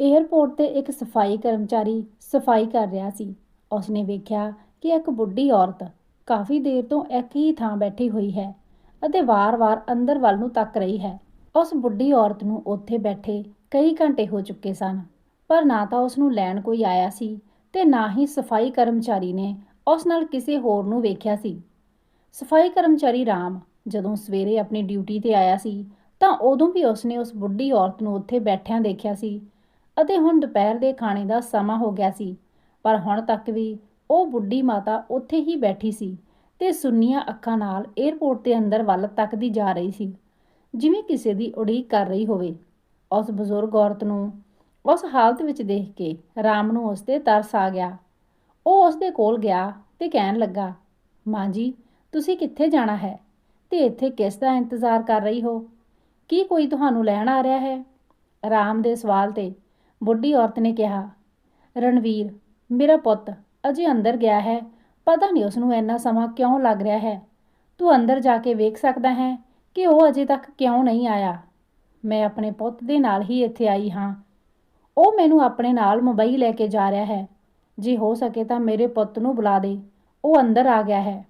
Airport ਤੇ ਇੱਕ ਸਫ਼ਾਈ ਕਰਮਚਾਰੀ ਸਫ਼ਾਈ ਕਰ ਰਿਹਾ ਸੀ। ਉਸਨੇ ਵੇਖਿਆ ਕਿ ਇੱਕ ਬੁੱਢੀ ਔਰਤ ਕਾਫੀ ਦੇਰ ਤੋਂ ਇੱਕ ਹੀ ਥਾਂ ਬੈਠੀ ਹੋਈ ਹੈ ਅਤੇ ਵਾਰ-ਵਾਰ ਅੰਦਰ ਵੱਲ ਨੂੰ ਤੱਕ ਰਹੀ ਹੈ। ਉਸ ਬੁੱਢੀ ਔਰਤ ਨੂੰ ਉੱਥੇ ਬੈਠੇ ਕਈ ਘੰਟੇ ਹੋ ਚੁੱਕੇ ਸਨ, ਪਰ ਨਾ ਤਾਂ ਉਸ ਨੂੰ ਲੈਣ ਕੋਈ ਆਇਆ ਸੀ ਤੇ ਨਾ ਹੀ ਸਫ਼ਾਈ ਕਰਮਚਾਰੀ ਨੇ ਉਸ ਨਾਲ ਕਿਸੇ ਹੋਰ ਨੂੰ ਵੇਖਿਆ ਸੀ। ਸਫ਼ਾਈ ਕਰਮਚਾਰੀ ਰਾਮ ਜਦੋਂ ਸਵੇਰੇ ਆਪਣੀ ਡਿਊਟੀ ਤੇ ਆਇਆ ਸੀ ਤਾਂ ਉਦੋਂ ਵੀ ਉਸਨੇ ਉਸ ਬੁੱਢੀ ਔਰਤ ਨੂੰ ਉੱਥੇ ਬੈਠਿਆਂ ਦੇਖਿਆ ਸੀ ਅਤੇ ਹੁਣ ਦੁਪਹਿਰ ਦੇ ਖਾਣੇ ਦਾ ਸਮਾਂ ਹੋ ਗਿਆ ਸੀ। ਪਰ ਹੁਣ ਤੱਕ ਵੀ ਉਹ ਬੁੱਢੀ ਮਾਤਾ ਉੱਥੇ ਹੀ ਬੈਠੀ ਸੀ ਤੇ ਸੁੰਨੀਆਂ ਅੱਖਾਂ ਨਾਲ 에ਅਰਪੋਰਟ ਦੇ ਅੰਦਰ ਵੱਲ ਤੱਕਦੀ ਜਾ ਰਹੀ ਸੀ। ਜਿਵੇਂ ਕਿਸੇ ਦੀ ਉਡੀਕ ਕਰ ਰਹੀ ਹੋਵੇ। ਉਸ ਬਜ਼ੁਰਗ ਔਰਤ ਨੂੰ ਉਸ ਹਾਲਤ ਵਿੱਚ ਦੇਖ ਕੇ ਰਾਮ ਨੂੰ ਉਸ ਤੇ ਤਰਸ ਆ ਗਿਆ। ਉਹ ਉਸ ਦੇ ਕੋਲ ਗਿਆ ਤੇ ਕਹਿਣ ਲੱਗਾ, ਮਾਂ ਜੀ, ਤੁਸੀਂ ਕਿੱਥੇ ਜਾਣਾ ਹੈ? ਤੇ ਇੱਥੇ ਕਿਸ ਦਾ ਇੰਤਜ਼ਾਰ ਕਰ ਰਹੀ ਹੋ? ਕੀ ਕੋਈ ਤੁਹਾਨੂੰ ਲੈਣ ਆ ਰਿਹਾ ਹੈ? ਰਾਮ ਦੇ ਸਵਾਲ ਤੇ ਬੁੱਢੀ ਔਰਤ ਨੇ ਕਿਹਾ, ਰਣਵੀਰ, ਮੇਰਾ ਪੁੱਤ, ਅਜੇ ਅੰਦਰ ਗਿਆ ਹੈ। ਪਤਾ ਨਹੀਂ ਉਸ ਨੂੰ ਇੰਨਾ ਸਮਾਂ ਕਿਉਂ ਲੱਗ ਰਿਹਾ ਹੈ। ਤੂੰ ਅੰਦਰ ਜਾ ਕੇ ਵੇਖ ਸਕਦਾ ਹੈ ਕਿ ਉਹ ਅਜੇ ਤੱਕ ਕਿਉਂ ਨਹੀਂ ਆਇਆ। ਮੈਂ ਆਪਣੇ ਪੁੱਤ ਦੇ ਨਾਲ ਹੀ ਇੱਥੇ ਆਈ ਹਾਂ। ਉਹ ਮੈਨੂੰ ਆਪਣੇ ਨਾਲ ਮੁੰਬਈ ਲੈ ਕੇ ਜਾ ਰਿਹਾ ਹੈ। ਜੇ ਹੋ ਸਕੇ ਤਾਂ ਮੇਰੇ ਪੁੱਤ ਨੂੰ ਬੁਲਾ ਦੇ। ਉਹ ਅੰਦਰ ਆ ਗਿਆ ਹੈ।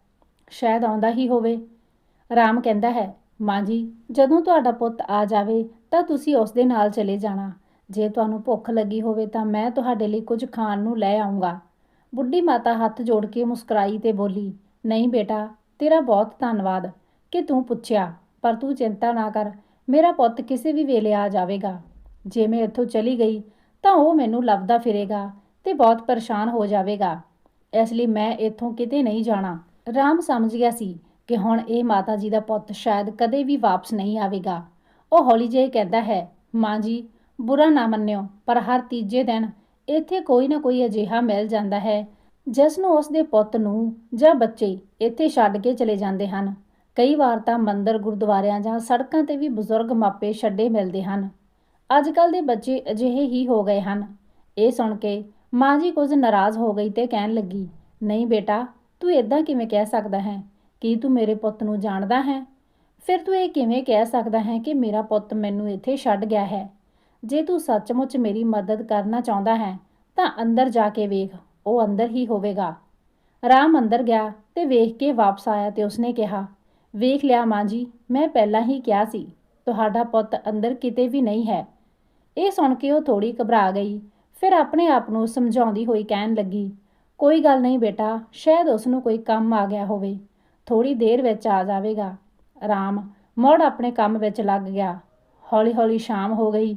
ਸ਼ਾਇਦ ਆਉਂਦਾ ਹੀ ਹੋਵੇ। ਰਾਮ ਕਹਿੰਦਾ ਹੈ, ਮਾਂ ਜੀ, ਜਦੋਂ ਤੁਹਾਡਾ ਪੁੱਤ ਆ ਜਾਵੇ ਤਾਂ ਤੁਸੀਂ ਉਸ ਦੇ ਨਾਲ ਚਲੇ ਜਾਣਾ। ਜੇ ਤੁਹਾਨੂੰ ਭੁੱਖ ਲੱਗੀ ਹੋਵੇ ਤਾਂ ਮੈਂ ਤੁਹਾਡੇ ਲਈ ਕੁਝ ਖਾਣ ਨੂੰ ਲੈ ਆਉਂਗਾ ਬੁੱਢੀ ਮਾਤਾ ਹੱਥ ਜੋੜ ਕੇ ਮੁਸਕਰਾਈ ਤੇ ਬੋਲੀ, ਨਹੀਂ ਬੇਟਾ, ਤੇਰਾ ਬਹੁਤ ਧੰਨਵਾਦ। ਕਿ ਤੂੰ ਪੁੱਛਿਆ, ਪਰ ਤੂੰ ਚਿੰਤਾ ਨਾ ਕਰ, ਮੇਰਾ ਪੁੱਤ ਕਿਸੇ ਵੀ ਵੇਲੇ ਆ ਜਾਵੇਗਾ। ਜੇ ਮੈਂ ਇੱਥੋਂ ਚਲੀ ਗਈ, ਤਾਂ ਉਹ ਮੈਨੂੰ ਲੱਭਦਾ ਫਿਰੇਗਾ ਤੇ ਬਹੁਤ ਪਰੇਸ਼ਾਨ ਹੋ ਜਾਵੇਗਾ। ਇਸ ਲਈ ਮੈਂ ਇੱਥੋਂ ਕਿਤੇ ਨਹੀਂ ਜਾਣਾ। ਰਾਮ ਸਮਝ ਗਿਆ ਸੀ ਕਿ ਹੁਣ ਇਹ ਮਾਤਾ ਜੀ ਦਾ ਪੁੱਤ ਸ਼ਾਇਦ ਕਦੇ ਵੀ ਵਾਪਸ ਨਹੀਂ ਆਵੇਗਾ। ਉਹ ਹੌਲੀ ਜਿਹੀ ਕਹਿੰਦਾ ਹੈ, ਮਾਂ ਜੀ ਬੁਰਾ ਨਾ ਮੰਨਿਓ, ਪਰ ਹਰ ਤੀਜੇ ਦਿਨ ਇੱਥੇ ਕੋਈ ਨਾ ਕੋਈ ਅਜਿਹਾ ਮਿਲ ਜਾਂਦਾ ਹੈ, ਜਿਸ ਨੂੰ ਉਸ ਦੇ ਪੁੱਤ ਨੂੰ ਜਾਂ ਬੱਚੇ ਇੱਥੇ ਛੱਡ ਕੇ ਚਲੇ ਜਾਂਦੇ ਹਨ। ਕਈ ਵਾਰ ਤਾਂ ਮੰਦਰ ਗੁਰਦੁਆਰਿਆਂ ਜਾਂ ਸੜਕਾਂ ਤੇ ਵੀ ਬਜ਼ੁਰਗ ਮਾਪੇ ਛੱਡੇ ਮਿਲਦੇ ਹਨ। ਅੱਜ ਕੱਲ ਦੇ ਬੱਚੇ ਅਜਿਹੇ ਹੀ ਹੋ ਗਏ ਹਨ। ਇਹ ਸੁਣ ਕੇ ਮਾਂ ਜੀ ਕੁਝ ਨਾਰਾਜ਼ ਹੋ ਗਈ ਤੇ ਕਹਿਣ ਲੱਗੀ, ਨਹੀਂ ਬੇਟਾ, ਤੂੰ ਇਦਾਂ ਕਿਵੇਂ ਕਹਿ ਸਕਦਾ ਹੈ? ਕੀ ਤੂੰ ਮੇਰੇ ਪੁੱਤ ਨੂੰ ਜਾਣਦਾ ਹੈ? ਫਿਰ ਤੂੰ ਇਹ ਕਿਵੇਂ ਕਹਿ ਸਕਦਾ ਹੈ ਕਿ ਮੇਰਾ ਪੁੱਤ ਮੈਨੂੰ ਇੱਥੇ ਛੱਡ ਗਿਆ ਹੈ? ਜੇ ਤੂੰ ਸੱਚਮੁੱਚ ਮੇਰੀ ਮਦਦ ਕਰਨਾ ਚਾਹੁੰਦਾ ਹੈ, ਤਾਂ ਅੰਦਰ ਜਾ ਕੇ ਵੇਖ, ਉਹ ਅੰਦਰ ਹੀ ਹੋਵੇਗਾ। ਰਾਮ ਅੰਦਰ ਗਿਆ ਤੇ ਵੇਖ ਕੇ ਵਾਪਸ ਆਇਆ ਤੇ ਉਸਨੇ ਕਿਹਾ, ਵੇਖ ਲਿਆ ਮਾਂ ਜੀ, ਮੈਂ ਪਹਿਲਾਂ ਹੀ ਕਿਹਾ ਸੀ, ਤੁਹਾਡਾ ਪੁੱਤ ਅੰਦਰ ਕਿਤੇ ਵੀ ਨਹੀਂ ਹੈ। ਇਹ ਸੁਣ ਕੇ ਉਹ ਥੋੜੀ ਘਬਰਾ ਗਈ, ਫਿਰ ਆਪਣੇ ਆਪ ਨੂੰ ਸਮਝਾਉਂਦੀ ਹੋਈ ਕਹਿਣ ਲੱਗੀ, ਕੋਈ ਗੱਲ ਨਹੀਂ ਬੇਟਾ, ਸ਼ਾਇਦ ਉਸ ਨੂੰ ਕੋਈ ਕੰਮ ਆ ਗਿਆ ਹੋਵੇ ਥੋੜੀ ਦੇਰ ਵਿੱਚ ਆ ਜਾਵੇਗਾ। ਰਾਮ ਮੁੜ ਆਪਣੇ ਕੰਮ ਵਿੱਚ ਲੱਗ ਗਿਆ। ਹੌਲੀ-ਹੌਲੀ ਸ਼ਾਮ ਹੋ ਗਈ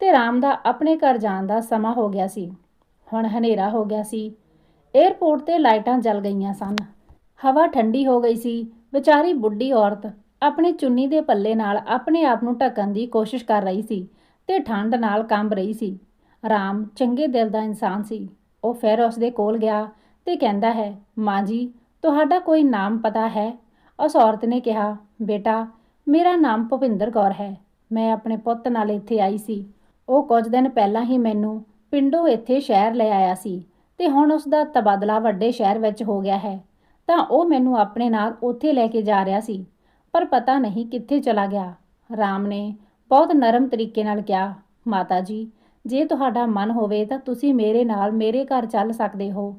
ਤੇ ਰਾਮ ਦਾ ਆਪਣੇ ਘਰ ਜਾਣ ਦਾ ਸਮਾਂ ਹੋ ਗਿਆ ਸੀ। ਹੁਣ ਹਨੇਰਾ ਹੋ ਗਿਆ ਸੀ। 에ਅਰਪੋਰਟ ਤੇ ਲਾਈਟਾਂ ਜਲ ਗਈਆਂ ਸਨ। ਹਵਾ ਠੰਡੀ ਹੋ ਗਈ ਸੀ। ਵਿਚਾਰੀ ਬੁੱਢੀ ਔਰਤ ਆਪਣੇ ਚੁੰਨੀ ਦੇ ਪੱਲੇ ਨਾਲ ਆਪਣੇ ਆਪ ਨੂੰ ਢੱਕਣ ਦੀ ਕੋਸ਼ਿਸ਼ ਕਰ ਰਹੀ ਸੀ ਤੇ ਠੰਡ ਨਾਲ ਕੰਬ ਰਹੀ ਸੀ। ਰਾਮ ਚੰਗੇ ਦਿਲ ਦਾ ਇਨਸਾਨ ਸੀ। ਉਹ ਫਿਰ ਉਸ ਦੇ ਕੋਲ ਗਿਆ ਤੇ ਕਹਿੰਦਾ ਹੈ, ਮਾਂ ਜੀ, ਤੁਹਾਡਾ ਕੋਈ ਨਾਮ ਪਤਾ ਹੈ? ਉਸ ਔਰਤ ਨੇ ਕਿਹਾ, ਬੇਟਾ, ਮੇਰਾ ਨਾਮ ਭੁਪਿੰਦਰ ਕੌਰ ਹੈ। ਮੈਂ ਆਪਣੇ ਪੁੱਤ ਨਾਲ ਇੱਥੇ ਆਈ ਸੀ। ਉਹ ਕੁਝ ਦਿਨ ਪਹਿਲਾਂ ਹੀ ਮੈਨੂੰ ਪਿੰਡੋਂ ਇੱਥੇ ਸ਼ਹਿਰ ਲੈ ਆਇਆ ਸੀ ਤੇ ਹੁਣ ਉਸ ਦਾ ਤਬਾਦਲਾ ਵੱਡੇ ਸ਼ਹਿਰ ਵਿੱਚ ਹੋ ਗਿਆ ਹੈ। ਤਾਂ ਉਹ ਮੈਨੂੰ ਆਪਣੇ ਨਾਲ ਉੱਥੇ ਲੈ ਕੇ ਜਾ ਰਿਹਾ ਸੀ, ਪਰ ਪਤਾ ਨਹੀਂ ਕਿੱਥੇ ਚਲਾ ਗਿਆ। ਰਾਮ ਨੇ ਬਹੁਤ ਨਰਮ ਤਰੀਕੇ ਨਾਲ ਕਿਹਾ, ਮਾਤਾ ਜੀ, ਜੇ ਤੁਹਾਡਾ ਮਨ ਹੋਵੇ ਤਾਂ ਤੁਸੀਂ ਮੇਰੇ ਨਾਲ ਮੇਰੇ ਘਰ ਚੱਲ ਸਕਦੇ ਹੋ।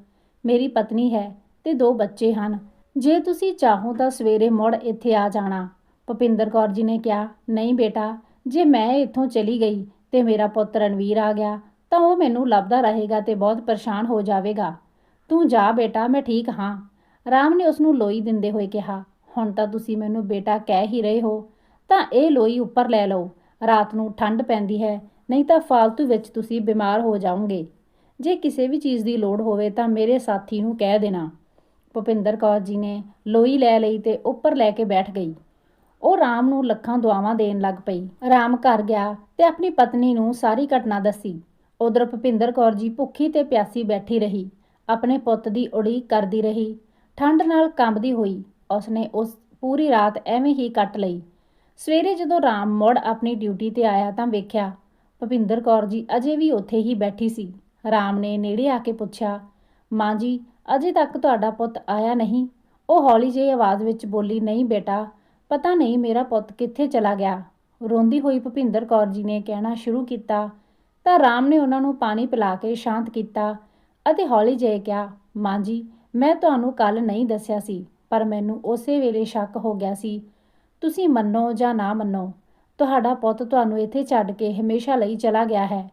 ਮੇਰੀ ਪਤਨੀ ਹੈ ਤੇ ਦੋ ਬੱਚੇ ਹਨ। ਜੇ ਤੁਸੀਂ ਚਾਹੋ ਤਾਂ ਸਵੇਰੇ ਮੁੜ ਇੱਥੇ ਆ ਜਾਣਾ। ਭੁਪਿੰਦਰ ਕੌਰ ਜੀ ਨੇ ਕਿਹਾ, ਨਹੀਂ ਬੇਟਾ, ਜੇ ਮੈਂ ਇੱਥੋਂ ਚਲੀ ਗਈ ਤੇ ਮੇਰਾ ਪੁੱਤ ਰਣਵੀਰ ਆ ਗਿਆ, ਤਾਂ ਉਹ ਮੈਨੂੰ ਲੱਭਦਾ ਰਹੇਗਾ ਤੇ ਬਹੁਤ ਪਰੇਸ਼ਾਨ ਹੋ ਜਾਵੇਗਾ। ਤੂੰ ਜਾ ਬੇਟਾ, ਮੈਂ ਠੀਕ ਹਾਂ। ਰਾਮ ਨੇ ਉਸ ਨੂੰ ਲੋਈ ਦਿੰਦੇ ਹੋਏ ਕਿਹਾ, ਹੁਣ ਤਾਂ ਤੁਸੀਂ ਮੈਨੂੰ ਬੇਟਾ ਕਹਿ ਹੀ ਰਹੇ ਹੋ, ਤਾਂ ਇਹ ਲੋਈ ਉੱਪਰ ਲੈ ਲਓ। ਰਾਤ ਨੂੰ ਠੰਡ ਪੈਂਦੀ ਹੈ, ਨਹੀਂ ਤਾਂ ਫਾਲਤੂ ਵਿੱਚ ਤੁਸੀਂ ਬਿਮਾਰ ਹੋ ਜਾਓਗੇ। ਜੇ ਕਿਸੇ ਵੀ ਚੀਜ਼ ਦੀ ਲੋੜ ਹੋਵੇ ਤਾਂ ਮੇਰੇ ਸਾਥੀ ਨੂੰ ਕਹਿ ਦੇਣਾ। ਭੁਪਿੰਦਰ ਕੌਰ ਜੀ ਨੇ ਲੋਈ ਲੈ ਲਈ ਤੇ ਉੱਪਰ ਲੈ ਕੇ ਬੈਠ ਗਈ। ਉਹ ਰਾਮ ਨੂੰ ਲੱਖਾਂ ਦੁਆਵਾਂ ਦੇਣ ਲੱਗ ਪਈ। ਰਾਮ ਘਰ ਗਿਆ ਤੇ ਆਪਣੀ ਪਤਨੀ ਨੂੰ ਸਾਰੀ ਘਟਨਾ ਦੱਸੀ। ਉਧਰ ਭੁਪਿੰਦਰ ਕੌਰ ਜੀ ਭੁੱਖੀ ਤੇ ਪਿਆਸੀ ਬੈਠੀ ਰਹੀ। ਆਪਣੇ ਪੁੱਤ ਦੀ ਉਡੀਕ ਕਰਦੀ ਰਹੀ। ਠੰਡ ਨਾਲ ਕੰਬਦੀ ਹੋਈ। ਉਸਨੇ ਉਸ ਪੂਰੀ ਰਾਤ ਐਵੇਂ ਹੀ ਕੱਟ ਲਈ। ਸਵੇਰੇ ਜਦੋਂ ਰਾਮ ਮੁੜ ਆਪਣੀ ਡਿਊਟੀ ਤੇ ਆਇਆ ਤਾਂ ਵੇਖਿਆ ਭੁਪਿੰਦਰ ਕੌਰ ਜੀ ਅਜੇ ਵੀ ਉੱਥੇ ਹੀ ਬੈਠੀ ਸੀ। ਰਾਮ ਨੇ ਨੇੜੇ ਆ ਕੇ ਪੁੱਛਿਆ, ਮਾਂ ਜੀ, ਅਜੇ ਤੱਕ ਤੁਹਾਡਾ ਪੁੱਤ ਆਇਆ ਨਹੀਂ? ਉਹ ਹੌਲੀ ਜਿਹੀ ਆਵਾਜ਼ ਵਿੱਚ ਬੋਲੀ, ਨਹੀਂ ਬੇਟਾ ਪਤਾ ਨਹੀਂ ਮੇਰਾ ਪੁੱਤ ਕਿੱਥੇ ਚਲਾ ਗਿਆ। ਰੋਂਦੀ ਹੋਈ ਭੁਪਿੰਦਰ ਕੌਰ ਜੀ ਨੇ ਕਹਿਣਾ ਸ਼ੁਰੂ ਕੀਤਾ ਤਾਂ ਰਾਮ ਨੇ ਉਹਨਾਂ ਨੂੰ ਪਾਣੀ ਪਿਲਾ ਕੇ ਸ਼ਾਂਤ ਕੀਤਾ ਅਤੇ ਹੌਲੀ ਜਿਹੇ ਕਿਹਾ, ਮਾਂ ਜੀ, ਮੈਂ ਤੁਹਾਨੂੰ ਕੱਲ ਨਹੀਂ ਦੱਸਿਆ ਸੀ, ਪਰ ਮੈਨੂੰ ਉਸੇ ਵੇਲੇ ਸ਼ੱਕ ਹੋ ਗਿਆ ਸੀ। ਤੁਸੀਂ ਮੰਨੋ ਜਾਂ ਨਾ ਮੰਨੋ, ਤੁਹਾਡਾ ਪੁੱਤ ਤੁਹਾਨੂੰ ਇੱਥੇ ਛੱਡ ਕੇ ਹਮੇਸ਼ਾ ਲਈ ਚਲਾ ਗਿਆ ਹੈ।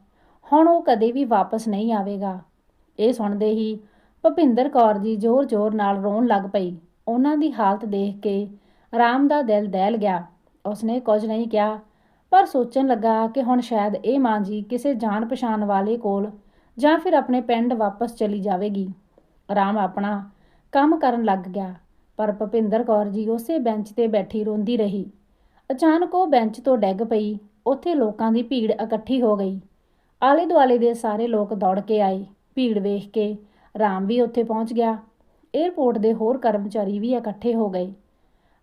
ਹੁਣ ਉਹ ਕਦੇ ਵੀ ਵਾਪਸ ਨਹੀਂ ਆਵੇਗਾ। ਇਹ ਸੁਣਦੇ ਹੀ ਭੁਪਿੰਦਰ ਕੌਰ ਜੀ ਜ਼ੋਰ-ਜ਼ੋਰ ਨਾਲ ਰੋਣ ਲੱਗ ਪਈ। ਉਹਨਾਂ ਦੀ ਹਾਲਤ ਦੇਖ ਕੇ ਰਾਮ ਦਾ ਦਿਲ ਦਹਿਲ ਗਿਆ। ਉਸਨੇ ਕੁਝ ਨਹੀਂ ਕਿਹਾ, ਪਰ ਸੋਚਣ ਲੱਗਾ ਕਿ ਹੁਣ ਸ਼ਾਇਦ ਇਹ ਮਾਂ ਜੀ ਕਿਸੇ ਜਾਣ ਪਛਾਣ ਵਾਲੇ ਕੋਲ ਜਾਂ ਫਿਰ ਆਪਣੇ ਪਿੰਡ ਵਾਪਸ ਚਲੀ ਜਾਵੇਗੀ। ਰਾਮ ਆਪਣਾ ਕੰਮ ਕਰਨ ਲੱਗ ਗਿਆ, ਪਰ ਭੁਪਿੰਦਰ ਕੌਰ ਜੀ ਉਸੇ ਬੈਂਚ ਤੇ ਬੈਠੀ ਰੋਂਦੀ ਰਹੀ। ਅਚਾਨਕ ਉਹ ਬੈਂਚ ਤੋਂ ਡਿੱਗ ਪਈ, ਉੱਥੇ ਲੋਕਾਂ ਦੀ ਭੀੜ ਇਕੱਠੀ ਹੋ ਗਈ। ਆਲੇ ਦੁਆਲੇ ਦੇ ਸਾਰੇ ਲੋਕ ਦੌੜ ਕੇ ਆਏ, ਭੀੜ ਵੇਖ ਕੇ ਰਾਮ ਵੀ ਉੱਥੇ ਪਹੁੰਚ ਗਿਆ। ਏਅਰਪੋਰਟ ਦੇ ਹੋਰ ਕਰਮਚਾਰੀ ਵੀ ਇਕੱਠੇ ਹੋ ਗਏ।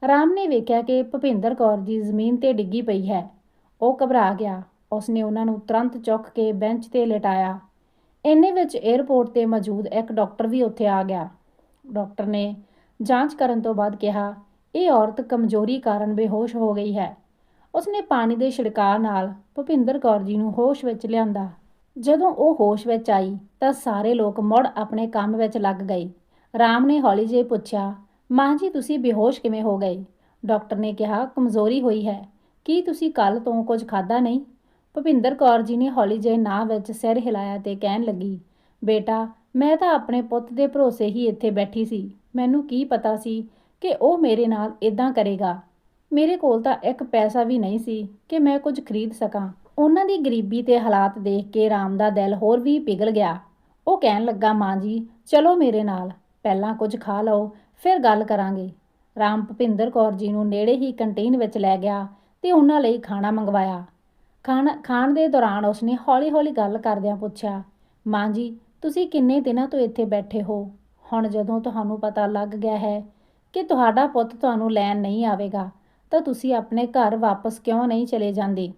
ਰਾਮ ਨੇ ਵੇਖਿਆ ਕਿ ਭੁਪਿੰਦਰ ਕੌਰ ਜੀ ਜ਼ਮੀਨ ਤੇ ਡਿੱਗੀ ਪਈ ਹੈ। ਉਹ ਘਬਰਾ ਗਿਆ। ਉਸਨੇ ਉਹਨਾਂ ਨੂੰ ਤੁਰੰਤ ਚੁੱਕ ਕੇ ਬੈਂਚ ਤੇ ਲਟਾਇਆ। ਇੰਨੇ ਵਿੱਚ ਏਅਰਪੋਰਟ ਤੇ ਮੌਜੂਦ ਇੱਕ ਡਾਕਟਰ ਵੀ ਉੱਥੇ ਆ ਗਿਆ। ਡਾਕਟਰ ਨੇ ਜਾਂਚ ਕਰਨ ਤੋਂ ਬਾਅਦ ਕਿਹਾ, ਇਹ ਔਰਤ ਕਮਜ਼ੋਰੀ ਕਾਰਨ ਬੇਹੋਸ਼ ਹੋ ਗਈ ਹੈ। ਉਸਨੇ ਪਾਣੀ ਦੇ ਛਿੜਕਾਅ ਨਾਲ ਭੁਪਿੰਦਰ ਕੌਰ ਜੀ ਨੂੰ ਹੋਸ਼ ਵਿੱਚ ਲਿਆਂਦਾ। ਜਦੋਂ ਉਹ ਹੋਸ਼ ਵਿੱਚ ਆਈ ਤਾਂ ਸਾਰੇ ਲੋਕ ਮੁੜ ਆਪਣੇ ਕੰਮ ਵਿੱਚ ਲੱਗ ਗਏ। ਰਾਮ ਨੇ ਹੌਲੀ ਜਿਹੇ ਪੁੱਛਿਆ ਮਾਂ ਜੀ, ਤੁਸੀਂ ਬੇਹੋਸ਼ ਕਿਵੇਂ ਹੋ ਗਏ? ਡਾਕਟਰ ਨੇ ਕਿਹਾ, ਕਮਜ਼ੋਰੀ ਹੋਈ ਹੈ। ਕੀ ਤੁਸੀਂ ਕੱਲ ਤੋਂ ਕੁਝ ਖਾਦਾ ਨਹੀਂ? ਭੁਪਿੰਦਰ ਕੌਰ ਜੀ ਨੇ ਹੌਲੀ ਜਿਹੇ ਨਾ ਵਿੱਚ ਸਿਰ ਹਿਲਾਇਆ ਤੇ ਕਹਿਣ ਲੱਗੀ, ਬੇਟਾ, ਮੈਂ ਤਾਂ ਆਪਣੇ ਪੁੱਤ ਦੇ ਭਰੋਸੇ ਹੀ ਇੱਥੇ ਬੈਠੀ ਸੀ। ਮੈਨੂੰ ਕੀ ਪਤਾ ਸੀ ਕਿ ਉਹ ਮੇਰੇ ਨਾਲ ਇਦਾਂ ਕਰੇਗਾ। ਮੇਰੇ ਕੋਲ ਤਾਂ ਇੱਕ ਪੈਸਾ ਵੀ ਨਹੀਂ ਸੀ ਕਿ ਮੈਂ ਕੁਝ ਖਰੀਦ ਸਕਾਂ। ਉਹਨਾਂ ਦੀ ਗਰੀਬੀ ਤੇ ਹਾਲਾਤ ਦੇਖ ਕੇ ਰਾਮ ਦਾ ਦਿਲ ਹੋਰ ਵੀ ਪਿਘਲ ਗਿਆ। ਉਹ ਕਹਿਣ ਲੱਗਾ, ਮਾਂ ਜੀ, ਚਲੋ ਮੇਰੇ ਨਾਲ, ਪਹਿਲਾਂ ਕੁਝ ਖਾ ਲਓ ਫਿਰ ਗੱਲ ਕਰਾਂਗੇ। ਰਾਮ ਭੁਪਿੰਦਰ ਕੌਰ ਜੀ ਨੂੰ ਨੇੜੇ ਹੀ ਕੰਟੀਨ ਵਿੱਚ ਲੈ ਗਿਆ ਤੇ ਉਹਨਾਂ ਲਈ ਖਾਣਾ ਮੰਗਵਾਇਆ। ਖਾਣਾ, ਖਾਣ ਦੇ ਦੌਰਾਨ ਉਸਨੇ ਹੌਲੀ-ਹੌਲੀ ਗੱਲ ਕਰਦਿਆਂ ਪੁੱਛਿਆ, ਮਾਂ ਜੀ, ਤੁਸੀਂ ਕਿੰਨੇ ਦਿਨਾਂ ਤੋਂ ਇੱਥੇ ਬੈਠੇ ਹੋ? ਹੁਣ ਜਦੋਂ ਤੁਹਾਨੂੰ ਪਤਾ ਲੱਗ ਗਿਆ ਹੈ ਕਿ ਤੁਹਾਡਾ ਪੁੱਤ ਤੁਹਾਨੂੰ ਲੈਣ ਨਹੀਂ ਆਵੇਗਾ, ਤਾਂ ਤੁਸੀਂ ਆਪਣੇ ਘਰ ਵਾਪਸ ਕਿਉਂ ਨਹੀਂ ਚਲੇ ਜਾਂਦੇ?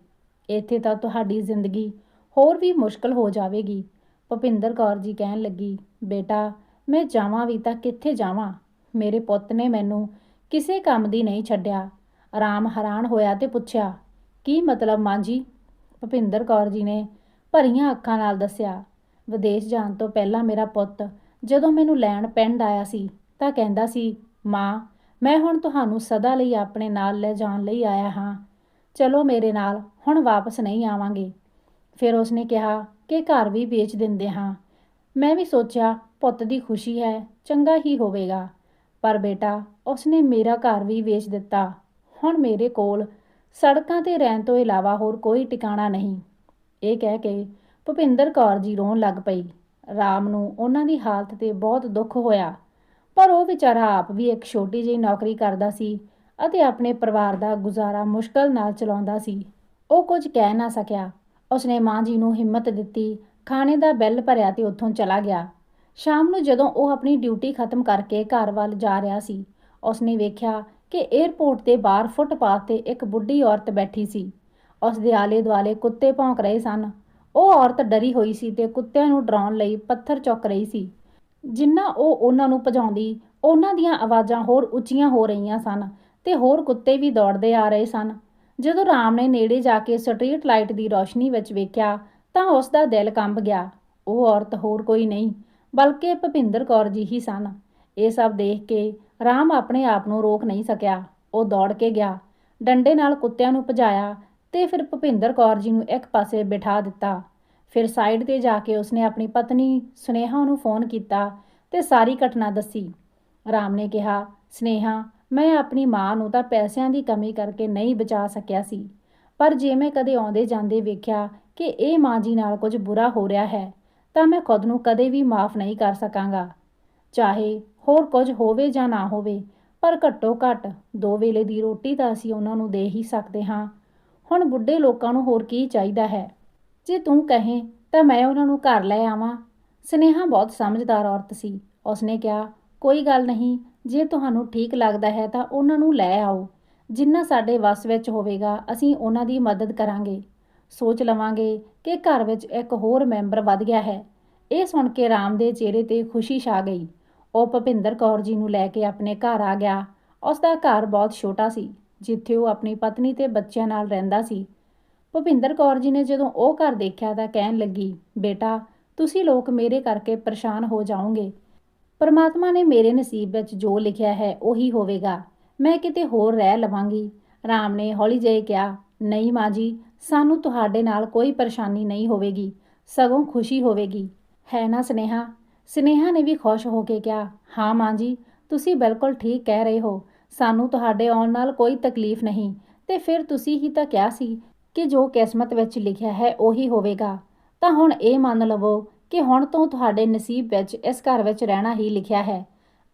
ਇੱਥੇ ਤਾਂ ਤੁਹਾਡੀ ਜ਼ਿੰਦਗੀ ਹੋਰ ਵੀ ਮੁਸ਼ਕਲ ਹੋ ਜਾਵੇਗੀ। ਭੁਪਿੰਦਰ ਕੌਰ ਜੀ ਕਹਿਣ ਲੱਗੀ, ਬੇਟਾ, ਮੈਂ ਜਾਵਾਂ ਵੀ ਤਾਂ ਕਿੱਥੇ ਜਾਵਾਂ? ਮੇਰੇ ਪੁੱਤ ਨੇ ਮੈਨੂੰ ਕਿਸੇ ਕੰਮ ਦੀ ਨਹੀਂ ਛੱਡਿਆ। ਆਰਾਮ ਹੈਰਾਨ ਹੋਇਆ ਤੇ ਪੁੱਛਿਆ, ਕੀ ਮਤਲਬ ਮਾਂ ਜੀ ਭੁਪਿੰਦਰ ਕੌਰ ਜੀ ਨੇ ਭਰੀਆਂ ਅੱਖਾਂ ਨਾਲ ਦੱਸਿਆ, ਵਿਦੇਸ਼ ਜਾਣ ਤੋਂ ਪਹਿਲਾਂ ਮੇਰਾ ਪੁੱਤ ਜਦੋਂ ਮੈਨੂੰ ਲੈਣ ਪਿੰਡ ਆਇਆ ਸੀ ਤਾਂ ਕਹਿੰਦਾ ਸੀ, ਮਾਂ, ਮੈਂ ਹੁਣ ਤੁਹਾਨੂੰ ਸਦਾ ਲਈ ਆਪਣੇ ਨਾਲ ਲੈ ਜਾਣ ਲਈ ਆਇਆ ਹਾਂ। ਚਲੋ ਮੇਰੇ ਨਾਲ, ਹੁਣ ਵਾਪਸ ਨਹੀਂ ਆਵਾਂਗੇ ਫਿਰ ਉਸਨੇ ਕਿਹਾ ਕਿ ਘਰ ਵੀ ਵੇਚ ਦਿੰਦੇ ਹਾਂ। ਮੈਂ ਵੀ ਸੋਚਿਆ, ਪੁੱਤ ਦੀ ਖੁਸ਼ੀ ਹੈ, ਚੰਗਾ ਹੀ ਹੋਵੇਗਾ। ਪਰ ਬੇਟਾ, ਉਸਨੇ ਮੇਰਾ ਘਰ ਵੀ ਵੇਚ ਦਿੱਤਾ। ਹੁਣ ਮੇਰੇ ਕੋਲ ਸੜਕਾਂ ਤੇ ਰਹਿਣ ਤੋਂ ਇਲਾਵਾ ਹੋਰ ਕੋਈ ਟਿਕਾਣਾ ਨਹੀਂ। ਇਹ ਕਹਿ ਕੇ ਭੁਪਿੰਦਰ ਕੌਰ ਜੀ ਰੋਣ ਲੱਗ ਪਈ। ਰਾਮ ਨੂੰ ਉਹਨਾਂ ਦੀ ਹਾਲਤ ਤੇ ਬਹੁਤ ਦੁੱਖ ਹੋਇਆ। ਪਰ ਉਹ ਵਿਚਾਰਾ ਆਪ ਵੀ ਇੱਕ ਛੋਟੀ ਜਿਹੀ ਨੌਕਰੀ ਕਰਦਾ ਸੀ ਅਤੇ ਆਪਣੇ ਪਰਿਵਾਰ ਦਾ ਗੁਜ਼ਾਰਾ ਮੁਸ਼ਕਲ ਨਾਲ ਚਲਾਉਂਦਾ ਸੀ। ਉਹ ਕੁਝ ਕਹਿ ਨਾ ਸਕਿਆ। ਉਸਨੇ ਮਾਂ ਜੀ ਨੂੰ ਹਿੰਮਤ ਦਿੱਤੀ, ਖਾਣੇ ਦਾ ਬਿੱਲ ਭਰਿਆ ਤੇ ਉੱਥੋਂ ਚਲਾ ਗਿਆ। ਸ਼ਾਮ ਨੂੰ ਜਦੋਂ ਉਹ ਆਪਣੀ ਡਿਊਟੀ ਖਤਮ ਕਰਕੇ ਘਰ ਵੱਲ ਜਾ ਰਿਹਾ ਸੀ, ਉਸਨੇ ਵੇਖਿਆ ਕਿ 에ਅਰਪੋਰਟ ਤੇ ਬਾਹਰ ਫੁੱਟਪਾਥ ਤੇ ਇੱਕ ਬੁੱਢੀ ਔਰਤ ਬੈਠੀ ਸੀ। ਉਸ ਦੇ ਆਲੇ ਦੁਆਲੇ ਕੁੱਤੇ ਭੌਂਕ ਰਹੇ ਸਨ। ਉਹ ਔਰਤ ਡਰੀ ਹੋਈ ਸੀ ਤੇ ਕੁੱਤਿਆਂ ਨੂੰ ਡਰਾਉਣ ਲਈ ਪੱਥਰ ਚੁੱਕ ਰਹੀ ਸੀ। ਜਿੰਨਾ ਉਹ ਉਹਨਾਂ ਨੂੰ ਭਜਾਉਂਦੀ, ਉਹਨਾਂ ਦੀਆਂ ਆਵਾਜ਼ਾਂ ਹੋਰ ਉੱਚੀਆਂ ਹੋ ਰਹੀਆਂ ਸਨ ਤੇ ਹੋਰ ਕੁੱਤੇ ਵੀ ਦੌੜਦੇ ਆ ਰਹੇ ਸਨ। ਜਦੋਂ ਰਾਮ ਨੇ ਨੇੜੇ ਜਾ ਕੇ ਸਟਰੀਟ ਲਾਈਟ ਦੀ ਰੋਸ਼ਨੀ ਵਿੱਚ ਵੇਖਿਆ ਤਾਂ ਉਸ ਦਾ ਦਿਲ ਕੰਬ ਗਿਆ। ਉਹ ਔਰਤ ਹੋਰ ਕੋਈ ਨਹੀਂ। ਬਲਕਿ ਭੁਪਿੰਦਰ ਕੌਰ ਜੀ ਹੀ ਸਨ। ਇਹ ਸਭ ਦੇਖ ਕੇ ਰਾਮ ਆਪਣੇ ਆਪ ਨੂੰ ਰੋਕ ਨਹੀਂ ਸਕਿਆ। ਉਹ ਦੌੜ ਕੇ ਗਿਆ, ਡੰਡੇ ਨਾਲ ਕੁੱਤਿਆਂ ਨੂੰ ਭਜਾਇਆ ਤੇ ਫਿਰ ਭੁਪਿੰਦਰ ਕੌਰ ਜੀ ਨੂੰ ਇੱਕ ਪਾਸੇ ਬਿਠਾ ਦਿੱਤਾ। ਫਿਰ ਸਾਈਡ ਤੇ ਜਾ ਕੇ ਉਸਨੇ ਆਪਣੀ ਪਤਨੀ ਸੁਨੇਹਾ ਨੂੰ ਫੋਨ ਕੀਤਾ ਤੇ ਸਾਰੀ ਘਟਨਾ ਦੱਸੀ। ਰਾਮ ਨੇ ਕਿਹਾ, ਸੁਨੇਹਾ, ਮੈਂ ਆਪਣੀ ਮਾਂ ਨੂੰ ਤਾਂ ਪੈਸਿਆਂ ਦੀ ਕਮੀ ਕਰਕੇ ਨਹੀਂ ਬਚਾ ਸਕਿਆ ਸੀ। ਪਰ ਜੇ ਮੈਂ ਕਦੇ ਆਉਂਦੇ ਜਾਂਦੇ ਵੇਖਿਆ ਕਿ ਇਹ ਮਾਂ ਜੀ ਨਾਲ ਕੁਝ ਬੁਰਾ ਹੋ ਰਿਹਾ ਹੈ ਤਾਂ ਮੈਂ ਖੁਦ ਨੂੰ ਕਦੇ ਵੀ ਮਾਫ ਨਹੀਂ ਕਰ ਸਕਾਂਗਾ। ਚਾਹੇ ਹੋਰ ਕੁਝ ਹੋਵੇ ਜਾਂ ਨਾ ਹੋਵੇ, ਪਰ ਘੱਟੋ ਘੱਟ ਦੋ ਵੇਲੇ ਦੀ ਰੋਟੀ ਤਾਂ ਅਸੀਂ ਉਹਨਾਂ ਨੂੰ ਦੇ ਹੀ ਸਕਦੇ ਹਾਂ। ਹੁਣ ਬੁੱਢੇ ਲੋਕਾਂ ਨੂੰ ਹੋਰ ਕੀ ਚਾਹੀਦਾ ਹੈ? ਜੇ ਤੂੰ ਕਹੇ, ਤਾਂ ਮੈਂ ਉਹਨਾਂ ਨੂੰ ਘਰ ਲੈ ਆਵਾਂ। ਸਨੇਹਾ ਬਹੁਤ ਸਮਝਦਾਰ ਔਰਤ ਸੀ। ਉਸਨੇ ਕਿਹਾ, ਕੋਈ ਗੱਲ ਨਹੀਂ, ਜੇ ਤੁਹਾਨੂੰ ਠੀਕ ਲੱਗਦਾ ਹੈ ਤਾਂ ਉਹਨਾਂ ਨੂੰ ਲੈ ਆਓ। ਜਿੰਨਾ ਸਾਡੇ ਵੱਸ ਵਿੱਚ ਹੋਵੇਗਾ, ਅਸੀਂ ਉਹਨਾਂ ਦੀ ਮਦਦ ਕਰਾਂਗੇ। ਸੋਚ ਲਵਾਂਗੇ ਕਿ ਘਰ ਵਿੱਚ ਇੱਕ ਹੋਰ ਮੈਂਬਰ ਵੱਧ ਗਿਆ ਹੈ। ਇਹ ਸੁਣ ਕੇ ਰਾਮ ਦੇ ਚਿਹਰੇ ਤੇ ਖੁਸ਼ੀ ਛਾ ਗਈ। ਉਹ ਭਪਿੰਦਰ ਕੌਰ ਜੀ ਨੂੰ ਲੈ ਕੇ ਆਪਣੇ ਘਰ ਆ ਗਿਆ। ਉਸ ਦਾ ਘਰ ਬਹੁਤ ਛੋਟਾ ਸੀ, ਜਿੱਥੇ ਉਹ ਆਪਣੀ ਪਤਨੀ ਤੇ ਬੱਚਿਆਂ ਨਾਲ ਰਹਿੰਦਾ ਸੀ। ਭੁਪਿੰਦਰ ਕੌਰ ਜੀ ਨੇ ਜਦੋਂ ਉਹ ਘਰ ਦੇਖਿਆ ਤਾਂ ਕਹਿਣ ਲੱਗੀ, ਬੇਟਾ, ਤੁਸੀਂ ਲੋਕ ਮੇਰੇ ਕਰਕੇ ਪਰੇਸ਼ਾਨ ਹੋ ਜਾਓਗੇ। ਪਰਮਾਤਮਾ ਨੇ ਮੇਰੇ ਨਸੀਬ ਵਿੱਚ ਜੋ ਲਿਖਿਆ ਹੈ, ਉਹੀ ਹੋਵੇਗਾ। ਮੈਂ ਕਿਤੇ ਹੋਰ ਰਹਿ ਲਵਾਂਗੀ। ਰਾਮ ਨੇ ਹੌਲੀ ਜਿਹੇ ਕਿਹਾ, ਨਹੀਂ ਮਾਂ ਜੀ ਸਾਨੂੰ ਤੁਹਾਡੇ ਨਾਲ ਕੋਈ ਪਰੇਸ਼ਾਨੀ ਨਹੀਂ ਹੋਵੇਗੀ, ਸਗੋਂ ਖੁਸ਼ੀ ਹੋਵੇਗੀ। ਹੈ ਨਾ ਸਨੇਹਾ? ਸਨੇਹਾ ਨੇ ਵੀ ਖੁਸ਼ ਹੋ ਕੇ ਕਿਹਾ, ਹਾਂ ਮਾਂ ਜੀ, ਤੁਸੀਂ ਬਿਲਕੁਲ ਠੀਕ ਕਹਿ ਰਹੇ ਹੋ। ਸਾਨੂੰ ਤੁਹਾਡੇ ਆਉਣ ਨਾਲ ਕੋਈ ਤਕਲੀਫ ਨਹੀਂ। ਤੇ ਫਿਰ ਤੁਸੀਂ ਹੀ ਤਾਂ ਕਿਹਾ ਸੀ ਕਿ ਜੋ ਕਿਸਮਤ ਵਿੱਚ ਲਿਖਿਆ ਹੈ ਉਹੀ ਹੋਵੇਗਾ। ਤਾਂ ਹੁਣ ਇਹ ਮੰਨ ਲਵੋ ਕਿ ਹੁਣ ਤੋਂ ਤੁਹਾਡੇ ਨਸੀਬ ਵਿੱਚ ਇਸ ਘਰ ਵਿੱਚ ਰਹਿਣਾ ਹੀ ਲਿਖਿਆ ਹੈ।